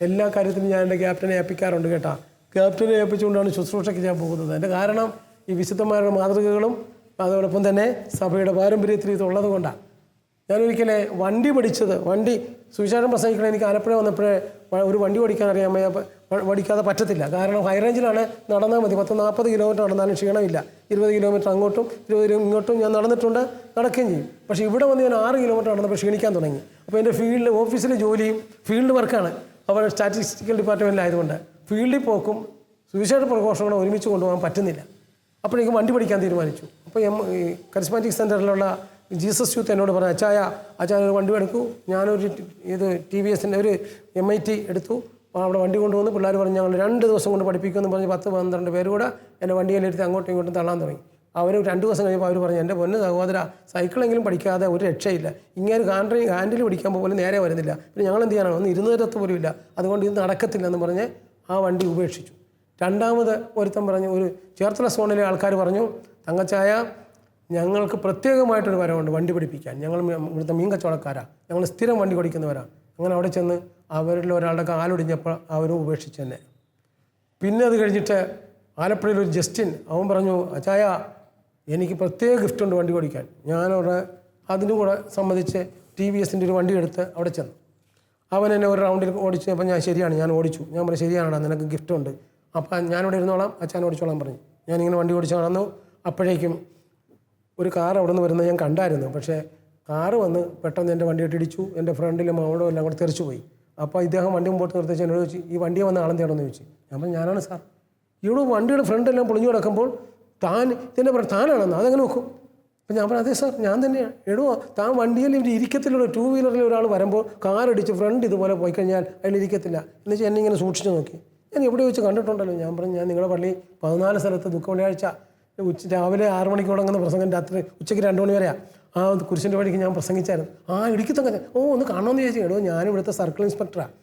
എല്ലാ കാര്യത്തിലും ഞാൻ എന്റെ ക്യാപ്റ്റനെ ഏൽപ്പിക്കാറുണ്ട് കേട്ടാ. ക്യാപ്റ്റനെ ഏൽപ്പിച്ചുകൊണ്ടാണ് ശുശ്രൂഷയ്ക്ക് ഞാൻ പോകുന്നത്. എന്റെ കാരണം ഈ വിശുദ്ധന്മാരുടെ മാതൃകകളും അതോടൊപ്പം തന്നെ സഭയുടെ പാരമ്പര്യത്തിൽ ഇതുള്ളത് കൊണ്ടാണ് ഞാനൊരിക്കലെ വണ്ടി പഠിച്ചത് വണ്ടി സുവിശേഷം പ്രസംഗിക്കണം എനിക്ക് ആലപ്പുഴ വന്നപ്പോഴേ ഒരു വണ്ടി ഓടിക്കാൻ അറിയാൻ വയ്യ ഓടിക്കാതെ പറ്റത്തില്ല. കാരണം ഹൈ റേഞ്ചിലാണ് നടന്നാൽ മതി. പത്ത് നാൽപ്പത് കിലോമീറ്റർ നടന്നാലും ക്ഷീണമില്ല. ഇരുപത് കിലോമീറ്റർ അങ്ങോട്ടും ഇരുപത് ഇങ്ങോട്ടും ഞാൻ നടന്നിട്ടുണ്ട് നടക്കുകയും ചെയ്യും. പക്ഷേ ഇവിടെ വന്ന് ഞാൻ ആറ് കിലോമീറ്റർ നടന്നപ്പോൾ ക്ഷീണിക്കാൻ തുടങ്ങി. അപ്പോൾ എന്റെ ഫീൽഡ് ഓഫീസിലെ ജോലിയും ഫീൽഡ് വർക്കാണ് അവർ സ്റ്റാറ്റിസ്റ്റിക്കൽ ഡിപ്പാർട്ട്മെന്റിലായതുകൊണ്ട് ഫീൽഡിൽ പോക്കും സുവിശേഷ പ്രഘോഷങ്ങളും ഒരുമിച്ച് കൊണ്ടുപോകാൻ പറ്റുന്നില്ല. അപ്പോഴേക്കും വണ്ടി പഠിക്കാൻ തീരുമാനിച്ചു. അപ്പോൾ എം കരിസ്മാറ്റിക് സെന്ററിലുള്ള ജീസസ് യൂത്ത് എന്നോട് പറഞ്ഞു അച്ചായ അച്ചായ ഒരു വണ്ടി എടുക്കൂ. ഞാനൊരു ഇത് ടി വി എസിന്റെ ഒരു എം ഐ ടി എടുത്തു. അവിടെ വണ്ടി കൊണ്ടുവന്ന് പിള്ളേർ പറഞ്ഞു ഞങ്ങൾ രണ്ട് ദിവസം കൊണ്ട് പഠിപ്പിക്കുമെന്ന് പറഞ്ഞ് പത്ത് പന്ത്രണ്ട് പേര് കൂടെ എന്റെ വണ്ടിയിലെടുത്ത് അങ്ങോട്ടും ഇങ്ങോട്ടും തള്ളാൻ തുടങ്ങി. അവർ രണ്ട് ദിവസം കഴിയുമ്പോൾ അവർ പറഞ്ഞു എന്റെ പൊന്ന് സഹോദര സൈക്കിളെങ്കിലും പഠിക്കാതെ ഒരു രക്ഷയില്ല. ഇങ്ങനെ ഹാൻഡിൽ ഹാൻഡിൽ പിടിക്കാൻ പോലും നേരെ വരുന്നില്ല. പിന്നെ ഞങ്ങൾ എന്ത് ചെയ്യാനാണ്? ഒന്ന് ഇരുന്നേരത്ത് പോലും ഇല്ല. അതുകൊണ്ട് ഇത് നടക്കത്തില്ലെന്ന് പറഞ്ഞ് ആ വണ്ടി ഉപേക്ഷിച്ചു. രണ്ടാമത് ഒരുത്തൻ പറഞ്ഞു ഒരു ചേർത്തല സോണിലെ ആൾക്കാർ പറഞ്ഞു തങ്കച്ചായ ഞങ്ങൾക്ക് പ്രത്യേകമായിട്ടൊരു വരവുണ്ട് വണ്ടി പിടിപ്പിക്കാൻ. ഞങ്ങൾ ഇവിടുത്തെ മീൻ കച്ചവടക്കാരാണ് ഞങ്ങൾ സ്ഥിരം വണ്ടി പഠിക്കുന്നവരാണ് അങ്ങനെ അവിടെ ചെന്ന് അവരിൽ ഒരാളുടെ കാലൊടിഞ്ഞപ്പോൾ അവരും ഉപേക്ഷിച്ചു തന്നെ. പിന്നെ അത് കഴിഞ്ഞിട്ട് ആലപ്പുഴയിൽ ഒരു ജസ്റ്റിൻ അവൻ പറഞ്ഞു അച്ചായ എനിക്ക് പ്രത്യേക ഗിഫ്റ്റ് ഉണ്ട് വണ്ടി ഓടിക്കാൻ. ഞാനവിടെ അതിന്റെ കൂടെ സംബന്ധിച്ച് ടി വി എസിന്റെ ഒരു വണ്ടി എടുത്ത് അവിടെ ചെന്നു. അവൻ എന്നെ ഒരു റൗണ്ടിൽ ഓടിച്ചു അപ്പോൾ ഞാൻ ശരിയാണ് ഞാൻ ഓടിച്ചു. ഞാൻ പറഞ്ഞു ശരിയാണ് നിനക്ക് ഗിഫ്റ്റ് ഉണ്ട്. അപ്പം ഞാനിവിടെ ഇരുന്നോളാം അച്ഛൻ ഓടിച്ചോളാം പറഞ്ഞു. ഞാനിങ്ങനെ വണ്ടി ഓടിച്ചു നടന്നു. അപ്പോഴേക്കും ഒരു കാർ അവിടെ നിന്ന് വരുന്നത് ഞാൻ കണ്ടായിരുന്നു. പക്ഷേ കാറ് വന്ന് പെട്ടെന്ന് എന്റെ വണ്ടിയിട്ട് ഇടിച്ചു. എന്റെ ഫ്രണ്ടിലും അവിടെ എല്ലാം കൂടെ തെറിച്ചു പോയി. അപ്പോൾ ഇദ്ദേഹം വണ്ടി മുമ്പോട്ട് നിർത്തിച്ച് എന്നോട് ചോദിച്ചു ഈ വണ്ടി വന്ന ചെയ്യണമെന്ന് ചോദിച്ചു? ഞാൻ പറഞ്ഞു ഞാനാണ് സാർ. ഇവിടെ വണ്ടിയുടെ ഫ്രണ്ടെല്ലാം പൊളിഞ്ഞു കിടക്കുമ്പോൾ താൻ ഇതിന്റെ പറഞ്ഞു താനാണെന്ന് അതെങ്ങനെ നോക്കും. അപ്പം ഞാൻ പറഞ്ഞു അതെ സാർ ഞാൻ തന്നെയാണ് എടുവോ താൻ വണ്ടിയിൽ ഇവിടെ ഒരു ടൂ വീലറിൽ ഒരാൾ വരുമ്പോൾ കാറടിച്ച് ഫ്രണ്ട് ഇതുപോലെ പോയി കഴിഞ്ഞാൽ അതിൽ ഇരിക്കത്തില്ല. എന്ന് വെച്ചാൽ എന്നെ ഇങ്ങനെ സൂക്ഷിച്ച് നോക്കി. ഞാൻ എവിടെ വെച്ച് കണ്ടിട്ടുണ്ടല്ലോ. ഞാൻ പറഞ്ഞു ഞാൻ നിങ്ങളുടെ പള്ളി പതിനാല് സ്ഥലത്ത് ദുഃഖ വെള്ളിയാഴ്ച ഉച്ച രാവിലെ ആറ് മണിക്ക് തുടങ്ങുന്ന പ്രസംഗം രാത്രി ഉച്ചയ്ക്ക് രണ്ട് മണി വരെയാണ് ആ കുരിശിന്റെ വഴിക്ക് ഞാൻ പ്രസംഗിച്ചായിരുന്നു. ആ ഇടുക്കിത്തങ്ക ഓ ഒന്ന് കാണണമെന്ന് ചോദിച്ചു കേടോ ഞാൻ ഇവിടുത്തെ സർക്കിൾ ഇൻസ്പെക്ടറാണ്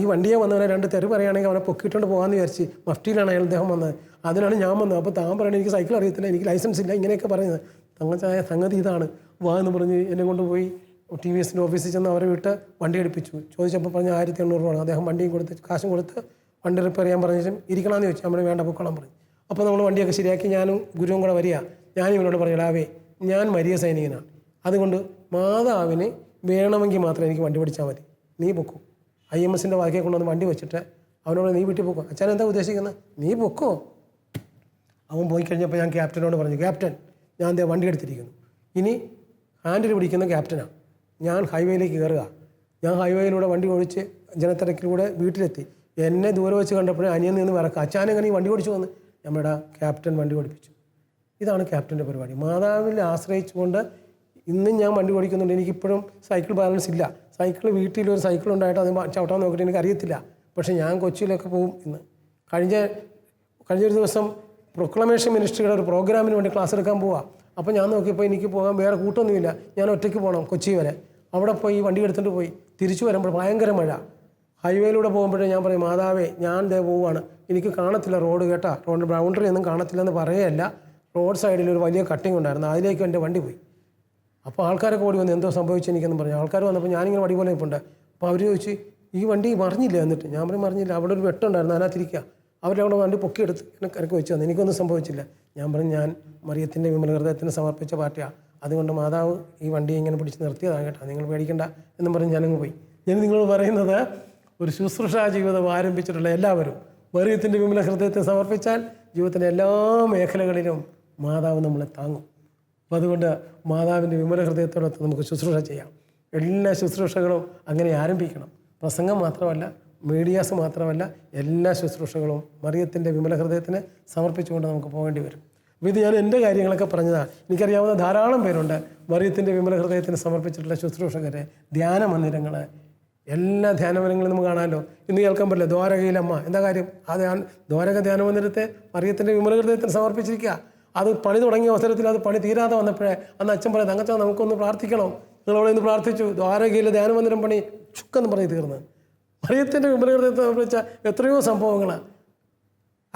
ഈ വണ്ടിയെ വന്നവനെ രണ്ട് തെറി പറയുകയാണെങ്കിൽ അവനെ പൊക്കിയിട്ടുണ്ട് പോകാമെന്ന് വിചാരിച്ച് മഫ്റ്റിയിലാണ് അയാൾ അദ്ദേഹം വന്നത്. അതിനാണ് ഞാൻ വന്നത്. അപ്പോൾ താൻ പറയണത് എനിക്ക് സൈക്കിൾ അറിയത്തില്ല എനിക്ക് ലൈസൻസ് ഇല്ല ഇങ്ങനെയൊക്കെ പറയുന്നത്. തങ്ങച്ചായ സംഗതി ഇതാണ്. വാ എന്ന് പറഞ്ഞ് എന്നെ കൊണ്ടുപോയി ടി വി എസിന്റെ ഓഫീസിൽ ചെന്ന് അവരെ വിട്ട് വണ്ടി എടുപ്പിച്ചു ചോദിച്ചപ്പോൾ പറഞ്ഞ ആയിരത്തി എണ്ണൂറ് രൂപ അദ്ദേഹം വണ്ടിയും കൊടുത്ത് കാശും കൊടുത്ത് വണ്ടി റിപ്പയർ ചെയ്യാൻ പറഞ്ഞും ഇരിക്കണമെന്ന് ചോദിച്ചു. നമ്മൾ വേണ്ട പൊക്കോളാൻ പറഞ്ഞു. അപ്പോൾ നമ്മൾ വണ്ടിയൊക്കെ ശരിയാക്കി ഞാനും ഗുരുവും കൂടെ വരിക. ഞാനും ഇവനോട് ലാവേ ഞാൻ മരിയ സൈനികനാണ് അതുകൊണ്ട് മാതാവിന് വേണമെങ്കിൽ മാത്രമേ എനിക്ക് വണ്ടി പഠിച്ചാൽ മതി. നീ പൊക്കോ. ഐ എം എസിന്റെ വാക്കിയെ കൊണ്ടുവന്ന് വണ്ടി വെച്ചിട്ട് അവനോട് നീ വീട്ടിൽ പൊക്കോ. അച്ഛൻ എന്താ ഉദ്ദേശിക്കുന്നത്? നീ പൊക്കോ. അവൻ പോയി കഴിഞ്ഞപ്പോൾ ഞാൻ ക്യാപ്റ്റനോട് പറഞ്ഞു ക്യാപ്റ്റൻ ഞാൻ ദേ വണ്ടി എടുത്തിരിക്കുന്നു. ഇനി ഹാൻഡിൽ പിടിക്കുന്ന ക്യാപ്റ്റനാണ് ഞാൻ ഹൈവേയിലേക്ക് കയറുക. ഞാൻ ഹൈവേയിലൂടെ വണ്ടി ഓടിച്ച് ജനത്തിരക്കിലൂടെ വീട്ടിലെത്തി. എന്നെ ദൂരെ വെച്ച് കണ്ടപ്പോഴേ അനിയൻ നിന്ന് വിറക്കുക അച്ഛനെങ്ങനെ ഈ വണ്ടി ഓടിച്ചു വന്ന് നമ്മുടെ ക്യാപ്റ്റൻ വണ്ടി ഓടിപ്പിച്ചു. ഇതാണ് ക്യാപ്റ്റന്റെ പരിപാടി. മാതാവിൽ ആശ്രയിച്ചുകൊണ്ട് ഇന്നും ഞാൻ വണ്ടി ഓടിക്കുന്നുണ്ട്. എനിക്കിപ്പോഴും സൈക്കിൾ ബാലൻസ് ഇല്ല. സൈക്കിൾ വീട്ടിൽ ഒരു സൈക്കിൾ ഉണ്ടായിട്ട് അത് ചവിട്ടാൻ നോക്കിയിട്ട് എനിക്ക് അറിയത്തില്ല. പക്ഷേ ഞാൻ കൊച്ചിയിലൊക്കെ പോകും ഇന്ന്. കഴിഞ്ഞ കഴിഞ്ഞൊരു ദിവസം പ്രൊക്ലമേഷൻ മിനിസ്ട്രിയുടെ ഒരു പ്രോഗ്രാമിന് വേണ്ടി ക്ലാസ് എടുക്കാൻ പോവാം. അപ്പോൾ ഞാൻ നോക്കിയപ്പോൾ എനിക്ക് പോകാൻ വേറെ കൂട്ടൊന്നുമില്ല. ഞാൻ ഒറ്റയ്ക്ക് പോകണം കൊച്ചി വരെ. അവിടെ പോയി വണ്ടി എടുത്തിട്ട് പോയി. തിരിച്ചു വരുമ്പോൾ ഭയങ്കര മഴ. ഹൈവേയിലൂടെ പോകുമ്പോഴേ ഞാൻ പറയും മാതാവേ ഞാൻ ദേ പോവാണ്. എനിക്ക് കാണത്തില്ല റോഡ് കേട്ടാ. റോഡ് ബൗണ്ടറി ഒന്നും കാണത്തില്ലെന്ന് പറയുകയല്ല. റോഡ് സൈഡിൽ ഒരു വലിയ കട്ടിങ് ഉണ്ടായിരുന്നു. അതിലേക്ക് എന്റെ വണ്ടി പോയി. അപ്പോൾ ആൾക്കാരൊക്കെ ഓടി വന്ന് എന്തോ സംഭവിച്ചു എനിക്കെന്ന് പറഞ്ഞു. ആൾക്കാർ വന്നപ്പോൾ ഞാനിങ്ങനെ വടി പോലെ നിൽപ്പുണ്ട് അപ്പോൾ അവർ ചോദിച്ചു ഈ വണ്ടി മറിഞ്ഞില്ല? എന്നിട്ട് ഞാൻ പറഞ്ഞു മറിഞ്ഞില്ല. അവിടെ ഒരു വെട്ടുണ്ടായിരുന്നു അതിനകത്തിരിക്കുക അവരവിടെ വണ്ടി പൊക്കിയെടുത്ത് എന്നെ ഇറക്കി വെച്ച് തന്നു. എനിക്കൊന്നും സംഭവിച്ചില്ല. ഞാൻ പറഞ്ഞു ഞാൻ മറിയത്തിന്റെ വിമല ഹൃദയത്തിന് സമർപ്പിച്ച പാർട്ടിയാണ് അതുകൊണ്ട് മാതാവ് ഈ വണ്ടി ഇങ്ങനെ പിടിച്ച് നിർത്തിയതാണ് കേട്ടോ. നിങ്ങൾ പേടിക്കണ്ട. എന്നും പറഞ്ഞ് ഞാനങ്ങ് പോയി. ഞാൻ നിങ്ങളോട് പറയുന്നത് ഒരു ശുശ്രൂഷാ ജീവിതം ആരംഭിച്ചിട്ടുള്ള എല്ലാവരും മറിയത്തിന്റെ വിമല ഹൃദയത്തെ സമർപ്പിച്ചാൽ ജീവിതത്തിന്റെ എല്ലാ മേഖലകളിലും മാതാവ് നമ്മളെ താങ്ങും. അപ്പോൾ അതുകൊണ്ട് മാതാവിന്റെ വിമല ഹൃദയത്തോടൊത്ത് നമുക്ക് ശുശ്രൂഷ ചെയ്യാം. എല്ലാ ശുശ്രൂഷകളും അങ്ങനെ ആരംഭിക്കണം. പ്രസംഗം മാത്രമല്ല മീഡിയാസ് മാത്രമല്ല എല്ലാ ശുശ്രൂഷകളും മറിയത്തിന്റെ വിമല ഹൃദയത്തിന് സമർപ്പിച്ചുകൊണ്ട് നമുക്ക് പോകേണ്ടി വരും. അപ്പോൾ ഇത് ഞാൻ എന്റെ കാര്യങ്ങളൊക്കെ പറഞ്ഞതാണ്. എനിക്കറിയാവുന്ന ധാരാളം പേരുണ്ട് മറിയത്തിന്റെ വിമല ഹൃദയത്തിന് സമർപ്പിച്ചിട്ടുള്ള ശുശ്രൂഷകരെ ധ്യാന മന്ദിരങ്ങൾ എല്ലാ ധ്യാനമനങ്ങളും നമുക്ക് കാണാമല്ലോ. ഇന്ന് കേൾക്കാൻ പറ്റില്ല. ദ്വാരകയിലമ്മ എന്താ കാര്യം? ആ ധ്യാന ദ്വാരക ധ്യാന മന്ദിരത്തെ മറിയത്തിന്റെ വിമല ഹൃദയത്തിന് സമർപ്പിച്ചിരിക്കുക. അത് പണി തുടങ്ങിയ അവസരത്തിൽ അത് പണി തീരാതെ വന്നപ്പോഴേ അന്ന് അച്ഛൻ പറയാം തങ്ങച്ചാ നമുക്കൊന്ന് പ്രാർത്ഥിക്കണം. നിങ്ങളവിടെ ഇന്ന് പ്രാർത്ഥിച്ചു. ദ്വാരകയിലെ ധ്യാനമന്ദിരം പണി ചുക്കെന്ന് പറഞ്ഞ് തീർന്ന്. മറിയത്തിന്റെ വിമല ഹൃദയത്തെ സമർപ്പിച്ച എത്രയോ സംഭവങ്ങളാണ്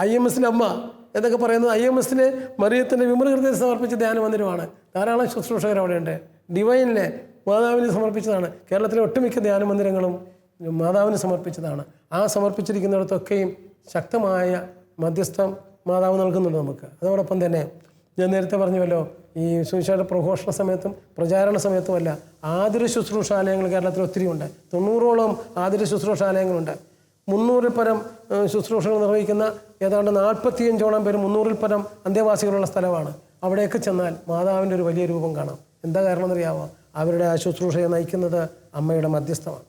ഐ എം എസിന്റെ അമ്മ എന്നൊക്കെ പറയുന്നത് ഐ എം എസിന് മറിയത്തിന്റെ വിമല ഹൃദയം സമർപ്പിച്ച ധ്യാന മന്ദിരമാണ് ധാരാളം ശുശ്രൂഷകർ അവിടെയുണ്ട്. ഡിവൈനിലെ മാതാവിന് സമർപ്പിച്ചതാണ്. കേരളത്തിലെ ഒട്ടുമിക്ക ധ്യാന മന്ദിരങ്ങളും മാതാവിന് സമർപ്പിച്ചതാണ്. ആ സമർപ്പിച്ചിരിക്കുന്നിടത്തൊക്കെയും ശക്തമായ മധ്യസ്ഥം മാതാവ് നൽകുന്നുണ്ട് നമുക്ക്. അതോടൊപ്പം തന്നെ ഞാൻ നേരത്തെ പറഞ്ഞുവല്ലോ ഈ സുവിശേഷ പ്രഘോഷണ സമയത്തും പ്രചാരണ സമയത്തുമല്ല ആതിര ശുശ്രൂഷാലയങ്ങൾ കേരളത്തിൽ ഒത്തിരി ഉണ്ട് തൊണ്ണൂറോളം ആതിര ശുശ്രൂഷാലയങ്ങളുണ്ട്. മുന്നൂറിൽ പരം ശുശ്രൂഷകൾ നിർവഹിക്കുന്ന ഏതാണ്ട് നാൽപ്പത്തിയഞ്ചോളം പേര് മുന്നൂറിൽ പരം അന്തേവാസികളുള്ള സ്ഥലമാണ്. അവിടെയൊക്കെ ചെന്നാൽ മാതാവിന്റെ ഒരു വലിയ രൂപം കാണാം. എന്താ കാരണം എന്നറിയാമോ അവരുടെ ആ ശുശ്രൂഷയെ നയിക്കുന്നത് അമ്മയുടെ മധ്യസ്ഥമാണ്.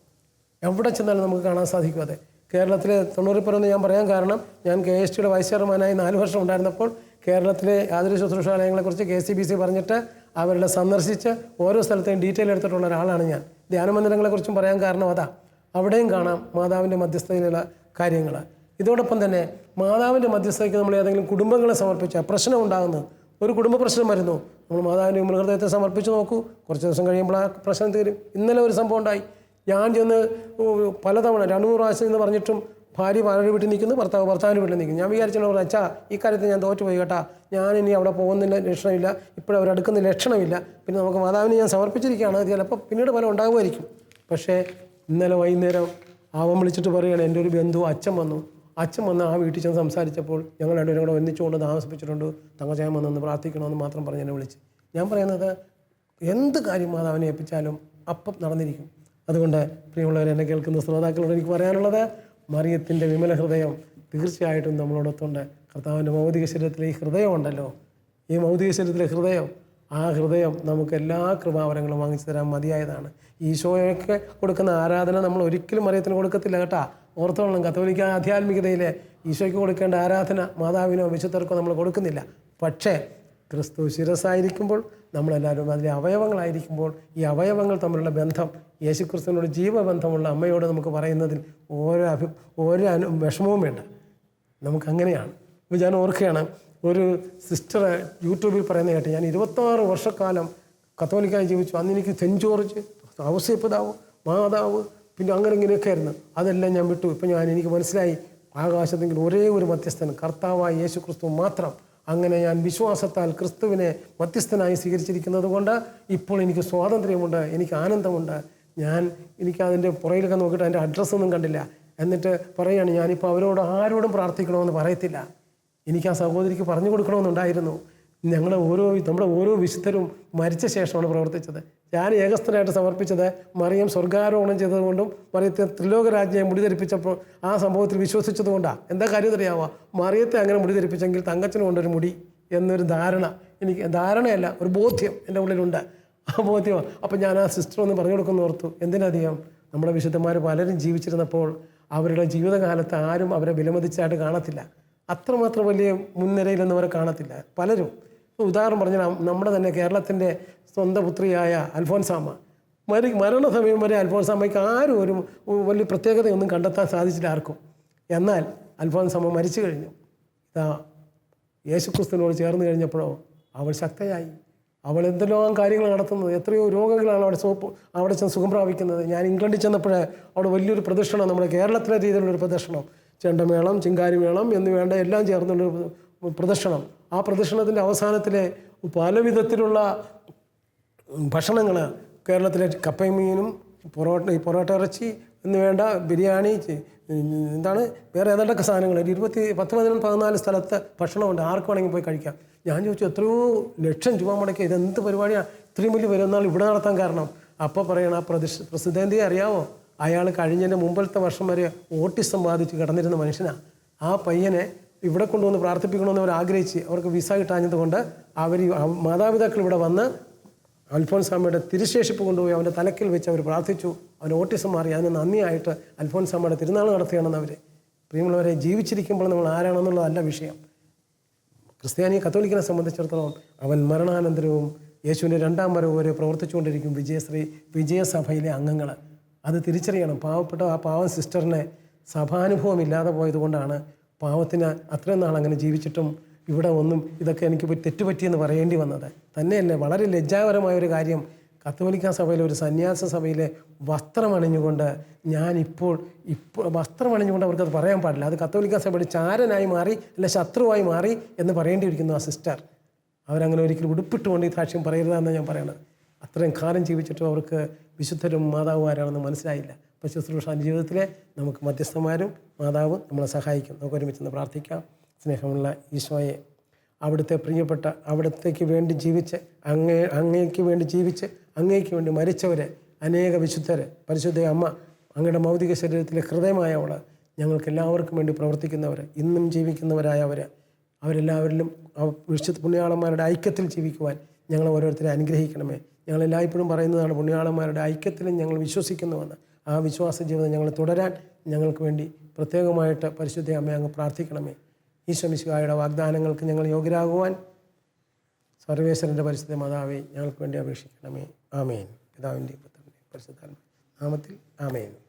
എവിടെ ചെന്നാലും നമുക്ക് കാണാൻ സാധിക്കും അതെ. കേരളത്തിലെ തൊണ്ണൂറിൽ പരം ഞാൻ പറയാൻ കാരണം ഞാൻ കെ എസ് ടിയുടെ വൈസ് ചെയർമാനായി നാല് വർഷം ഉണ്ടായിരുന്നപ്പോൾ കേരളത്തിലെ ആതുര ശുശ്രൂഷാലയങ്ങളെക്കുറിച്ച് കെ സി ബി സി പറഞ്ഞിട്ട് അവരുടെ സന്ദർശിച്ച് ഓരോ സ്ഥലത്തെയും ഡീറ്റെയിൽ എടുത്തിട്ടുള്ള ഒരാളാണ് ഞാൻ. ധ്യാനമന്ദിരങ്ങളെക്കുറിച്ചും പറയാൻ കാരണം അതാ. അവിടെയും കാണാം മാതാവിന്റെ മധ്യസ്ഥതയിലുള്ള കാര്യങ്ങൾ. ഇതോടൊപ്പം തന്നെ മാതാവിന്റെ മധ്യസ്ഥതയ്ക്ക് നമ്മൾ ഏതെങ്കിലും കുടുംബങ്ങളെ സമർപ്പിച്ച പ്രശ്നം ഉണ്ടാകുന്നു ഒരു കുടുംബ പ്രശ്നം വരുന്നു. നമ്മൾ മാതാവിന്റെ മുമ്പിൽ സമർപ്പിച്ച് നോക്കൂ. കുറച്ച് ദിവസം കഴിയുമ്പോൾ ആ പ്രശ്നം തീരും. ഇന്നലെ ഒരു സംഭവം ഉണ്ടായി. ഞാൻ ചെന്ന് പലതവണ രണ്ട് മൂന്ന് പ്രാവശ്യം എന്ന് പറഞ്ഞിട്ടും ഭാര്യ ഭാര്യയുടെ വീട്ടിൽ നിൽക്കുന്നു ഭർത്താവ് ഭർത്താവിന്റെ വീട്ടിൽ നിൽക്കുന്നു. ഞാൻ വിചാരിച്ചു അച്ഛാ ഈ കാര്യത്തിൽ ഞാൻ തോറ്റുപോയി കേട്ടാ. ഞാൻ ഇനി അവിടെ പോകുന്നില്ല ലക്ഷണമില്ല. ഇപ്പോഴും അവരടുക്കുന്ന ലക്ഷണമില്ല. പിന്നെ നമുക്ക് മാതാവിനെ ഞാൻ സമർപ്പിച്ചിരിക്കുകയാണ്. ചിലപ്പോൾ പിന്നീട് ഫലം ഉണ്ടാകുമായിരിക്കും. പക്ഷേ ഇന്നലെ വൈകുന്നേരം അവൻ വിളിച്ചിട്ട് പറയുകയാണ് എന്റെ ഒരു ബന്ധു അച്ഛൻ വന്നു. അച്ഛൻ വന്ന് ആ വീട്ടിൽ ചെന്ന് സംസാരിച്ചപ്പോൾ ഞങ്ങൾ രണ്ടുപേരും കൂടെ ഒന്നിച്ചുകൊണ്ട് താമസിപ്പിച്ചിട്ടുണ്ട്. തങ്കച്ചായം വന്നൊന്ന് പ്രാർത്ഥിക്കണമെന്ന് മാത്രം പറഞ്ഞ് എന്നെ വിളിച്ച്. ഞാൻ പറയുന്നത് എന്ത് കാര്യം മാതാവിനെ ഏൽപ്പിച്ചാലും അപ്പം നടന്നിരിക്കും. അതുകൊണ്ട് പ്രിയമുള്ളവർ എന്നെ കേൾക്കുന്ന ശ്രോതാക്കളോട് എനിക്ക് പറയാനുള്ളത് മറിയത്തിന്റെ വിമല ഹൃദയം തീർച്ചയായിട്ടും നമ്മളോടൊത്തുണ്ട്. കർത്താവിന്റെ ഭൗതിക ശരീരത്തിലെ ഈ ഹൃദയമുണ്ടല്ലോ ഈ ഭൗതിക ശരീരത്തിലെ ഹൃദയം ആ ഹൃദയം നമുക്ക് എല്ലാ കൃപാവരങ്ങളും വാങ്ങിച്ചു തരാൻ മതിയായതാണ്. ഈശോയൊക്കെ കൊടുക്കുന്ന ആരാധന നമ്മൾ ഒരിക്കലും മറിയത്തിന് കൊടുക്കത്തില്ല കേട്ടാ. ഓർത്തോളണം. കത്തോലിക്ക ആധ്യാത്മികതയിലെ ഈശോയ്ക്ക് കൊടുക്കേണ്ട ആരാധന മാതാവിനോ വിശുദ്ധർക്കോ നമ്മൾ കൊടുക്കുന്നില്ല. പക്ഷേ ക്രിസ്തു ശിരസായിരിക്കുമ്പോൾ നമ്മളെല്ലാവരും അതിലെ അവയവങ്ങളായിരിക്കുമ്പോൾ ഈ അവയവങ്ങൾ തമ്മിലുള്ള ബന്ധം യേശുക്രിസ്തുവിനോട് ജീവബന്ധമുള്ള അമ്മയോട് നമുക്ക് പറയുന്നതിൽ ഓരോ അഭി ഓരോ അനു വിഷമവും വേണ്ട. നമുക്കങ്ങനെയാണ്. ഇപ്പോൾ ഞാൻ ഓർക്കുകയാണ് ഒരു സിസ്റ്റർ യൂട്യൂബിൽ പറയുന്ന കേട്ട് ഞാൻ ഇരുപത്താറ് വർഷക്കാലം കത്തോലിക്കായി ജീവിച്ചു. അന്ന് എനിക്ക് സെന്റ് ജോർജ് ഔസേപ്പിതാവ് മാതാവ് പിന്നെ അങ്ങനെ ഇങ്ങനെയൊക്കെ ആയിരുന്നു. അതെല്ലാം ഞാൻ വിട്ടു. ഇപ്പം ഞാൻ എനിക്ക് മനസ്സിലായി. ആകാശത്തെങ്കിൽ ഒരേ ഒരു മധ്യസ്ഥൻ കർത്താവായ യേശു ക്രിസ്തു മാത്രം അങ്ങനെ ഞാൻ വിശ്വാസത്താൽ ക്രിസ്തുവിനെ മധ്യസ്ഥനായി സ്വീകരിച്ചിരിക്കുന്നത് കൊണ്ട് ഇപ്പോൾ എനിക്ക് സ്വാതന്ത്ര്യമുണ്ട് എനിക്ക് ആനന്ദമുണ്ട്. ഞാൻ എനിക്ക് അതിന്റെ പുറകിലൊക്കെ നോക്കിയിട്ട് അതിന്റെ അഡ്രസ്സൊന്നും കണ്ടില്ല. എന്നിട്ട് പറയുകയാണ് ഞാനിപ്പോൾ അവരോട് ആരോടും പ്രാർത്ഥിക്കണമെന്ന് പറയത്തില്ല. എനിക്ക് ആ സഹോദരിക്ക് പറഞ്ഞു കൊടുക്കണമെന്നുണ്ടായിരുന്നു. ഞങ്ങൾ ഓരോ നമ്മുടെ ഓരോ വിശുദ്ധരും മരിച്ച ശേഷമാണ് പ്രവർത്തിച്ചത്. ഞാൻ ഏകസ്ഥനായിട്ട് സമർപ്പിച്ചത് മറിയം സ്വർഗാരോഹണം ചെയ്തതുകൊണ്ടും മറിയത്തെ ത്രിലോകരാജ്ഞയെ മുടിധരിപ്പിച്ചപ്പോൾ ആ സംഭവത്തിൽ വിശ്വസിച്ചതുകൊണ്ടാണ് എന്താ കാര്യം അറിയാമോ മറിയത്തെ അങ്ങനെ മുടിധരിപ്പിച്ചെങ്കിൽ തങ്കച്ചന് കൊണ്ടൊരു മുടി എന്നൊരു ധാരണ എനിക്ക് ധാരണയല്ല ഒരു ബോധ്യം എന്റെ ഉള്ളിലുണ്ട്. ആ ബോധ്യം. അപ്പം ഞാൻ ആ സിസ്റ്റർ ഒന്ന് പറഞ്ഞു കൊടുക്കുന്ന ഓർത്തു. എന്തിനധികം? നമ്മുടെ വിശുദ്ധന്മാർ പലരും ജീവിച്ചിരുന്നപ്പോൾ അവരുടെ ജീവിതകാലത്ത് ആരും അവരെ വിലമതിച്ചായിട്ട് കാണത്തില്ല. അത്രമാത്രം വലിയ മുൻനിരയിലൊന്നും അവരെ കാണത്തില്ല. പലരും. ഉദാഹരണം പറഞ്ഞാൽ നമ്മുടെ തന്നെ കേരളത്തിന്റെ സ്വന്തം പുത്രിയായ അൽഫോൻസാമ്മ. മരി മരണസമയം വരെ അൽഫോൻസാമ്മയ്ക്ക് ആരും ഒരു വലിയ പ്രത്യേകതയൊന്നും കണ്ടെത്താൻ സാധിച്ചില്ല ആർക്കും. എന്നാൽ അൽഫോൻസാമ്മ മരിച്ചു കഴിഞ്ഞു. ഇതാ യേശുക്രിസ്തുവിനോട് ചേർന്ന് കഴിഞ്ഞപ്പോഴോ അവൾ ശക്തയായി. അവൾ എന്തെല്ലാം കാര്യങ്ങൾ നടത്തുന്നത് എത്രയോ രോഗങ്ങളാണ് അവിടെ സോപ്പ് അവിടെ ചെന്ന് സുഖം പ്രാപിക്കുന്നത്. ഞാൻ ഇംഗ്ലണ്ടിൽ ചെന്നപ്പോഴേ അവിടെ വലിയൊരു പ്രദക്ഷിണം നമ്മുടെ കേരളത്തിലെ രീതിയിലുള്ളൊരു പ്രദക്ഷിണം. ചെണ്ടമേളം ചിങ്കാരിമേളം എന്ന് വേണ്ട എല്ലാം ചേർന്നുള്ളൊരു പ്രദക്ഷിണം. ആ പ്രദക്ഷിണത്തിന്റെ അവസാനത്തിലെ പല വിധത്തിലുള്ള ഭക്ഷണങ്ങൾ കേരളത്തിലെ കപ്പയും മീനും പൊറോട്ട പൊറോട്ട ഇറച്ചി എന്ന് വേണ്ട ബിരിയാണി എന്താണ് വേറെ ഏതാണ്ടൊക്കെ സാധനങ്ങൾ ഒരു ഇരുപത്തി പത്ത് പതിനൊന്ന് പതിനാല് സ്ഥലത്ത് ഭക്ഷണമുണ്ട്. ആർക്ക് വേണമെങ്കിൽ പോയി കഴിക്കാം. ഞാൻ ചോദിച്ചു എത്രയോ ലക്ഷം രൂപ മുടക്കി. ഇതെന്ത് പരിപാടിയാണ് ഇത്രയും വലിയ പെരുന്നാൾ ഇവിടെ നടത്താൻ കാരണം. അപ്പോൾ പറയണം ആ പ്രതിഷ് പ്രസിദ്ധേന്തിയെ അറിയാവോ? അയാൾ കഴിഞ്ഞതിന്റെ മുമ്പത്തെ വർഷം വരെ ഓട്ടിസം ബാധിച്ച് കിടന്നിരുന്ന മനുഷ്യനാണ് ആ പയ്യനെ ഇവിടെ കൊണ്ടുവന്ന് പ്രാർത്ഥിപ്പിക്കണമെന്ന് അവർ ആഗ്രഹിച്ച് അവർക്ക് വിസ കിട്ടാഞ്ഞത് കൊണ്ട് അവർ മാതാപിതാക്കൾ ഇവിടെ വന്ന് അൽഫോൻസാമ്മയുടെ തിരുശേഷിപ്പ് കൊണ്ടുപോയി അവന്റെ തലക്കിൽ വെച്ച് അവർ പ്രാർത്ഥിച്ചു. അവൻ ഓട്ടിസം മാറി. അതിന് നന്ദിയായിട്ട് അൽഫോൻസാമ്മയുടെ തിരുനാൾ നടത്തുകയാണെന്ന് അവർ. പ്രിയമുള്ളവരെ ജീവിച്ചിരിക്കുമ്പോൾ നമ്മൾ ആരാണെന്നുള്ളതല്ല വിഷയം. ക്രിസ്ത്യാനി കത്തോലിക്കനെ സംബന്ധിച്ചിടത്തോളം അവൻ മരണാനന്തരവും യേശുവിന്റെ രണ്ടാം വരവ് വരെ പ്രവർത്തിച്ചുകൊണ്ടിരിക്കും വിജയശ്രീ വിജയസഭയിലെ അംഗങ്ങൾ. അത് തിരിച്ചറിയണം. പാവപ്പെട്ട ആ പാവം സിസ്റ്ററിനെ സഭാനുഭവം ഇല്ലാതെ പോയതുകൊണ്ടാണ് പാവത്തിന് അത്രയും നാൾ അങ്ങനെ ജീവിച്ചിട്ടും ഇവിടെ ഒന്നും ഇതൊക്കെ എനിക്ക് തെറ്റുപറ്റിയെന്ന് പറയേണ്ടി വന്നത്. തന്നെയല്ല വളരെ ലജ്ജാകരമായ ഒരു കാര്യം. കത്തോലിക്ക സഭയിലെ ഒരു സന്യാസ സഭയിലെ വസ്ത്രമണിഞ്ഞുകൊണ്ട് ഞാനിപ്പോൾ ഇപ്പോൾ ഇപ്പോൾ വസ്ത്രം അവർക്കത് പറയാൻ പാടില്ല. അത് കത്തോലിക്ക സഭയുടെ ചാരനായി മാറി അല്ല ശത്രുവായി മാറി എന്ന് പറയേണ്ടിയിരിക്കുന്നു ആ സിസ്റ്റർ. അവരങ്ങനെ ഒരിക്കലും ഉടുപ്പിട്ടുകൊണ്ട് ഈ സാക്ഷ്യം പറയരുതെന്നാണ് ഞാൻ പറയണത്. അത്രയും കാലം ജീവിച്ചിട്ടും അവർക്ക് വിശുദ്ധരും മാതാവുമാരാണെന്ന് മനസ്സിലായില്ല. അപ്പോൾ ശുശ്രൂഷ ജീവിതത്തിലെ നമുക്ക് മധ്യസ്ഥന്മാരും മാതാവും നമ്മളെ സഹായിക്കും. നമുക്ക് ഒരുമിച്ച് നിന്ന് പ്രാർത്ഥിക്കാം. സ്നേഹമുള്ള ഈശോയെ അവിടുത്തെ പ്രിയപ്പെട്ട അവിടത്തേക്ക് വേണ്ടി ജീവിച്ച് അങ്ങേ അങ്ങേക്ക് വേണ്ടി ജീവിച്ച് അങ്ങേക്ക് വേണ്ടി മരിച്ചവരെ അനേക വിശുദ്ധരെ പരിശുദ്ധ അമ്മ അങ്ങയുടെ ഭൗതിക ശരീരത്തിലെ ഹൃദയമായവൾ ഞങ്ങൾക്ക് എല്ലാവർക്കും വേണ്ടി പ്രവർത്തിക്കുന്നവർ ഇന്നും ജീവിക്കുന്നവരായ അവർ അവരെല്ലാവരിലും വിശുദ്ധ പുണ്യാളന്മാരുടെ ഐക്യത്തിൽ ജീവിക്കുവാൻ ഞങ്ങൾ ഓരോരുത്തരെ അനുഗ്രഹിക്കണമേ. ഞങ്ങൾ എല്ലായ്പ്പോഴും പറയുന്നതാണ് പുണ്യാളന്മാരുടെ ഐക്യത്തിലും ഞങ്ങൾ വിശ്വസിക്കുന്നുവെന്ന്. ആ വിശ്വാസ ജീവിതം ഞങ്ങൾ തുടരാൻ ഞങ്ങൾക്ക് വേണ്ടി പ്രത്യേകമായിട്ട് പരിശുദ്ധ അമ്മ അങ്ങ് പ്രാർത്ഥിക്കണമേ. ഈശ്വമിശുഹായുടെ വാഗ്ദാനങ്ങൾക്ക് ഞങ്ങൾ യോഗ്യരാകുവാൻ സർവേശ്വരന്റെ പരിശുദ്ധ മാതാവെ ഞങ്ങൾക്ക് വേണ്ടി അപേക്ഷിക്കണമേ. ആമേൻ. പിതാവിന്റെ പുത്രന്റെ പരിശുദ്ധാത്മ നാമത്തിൽ ആമേൻ.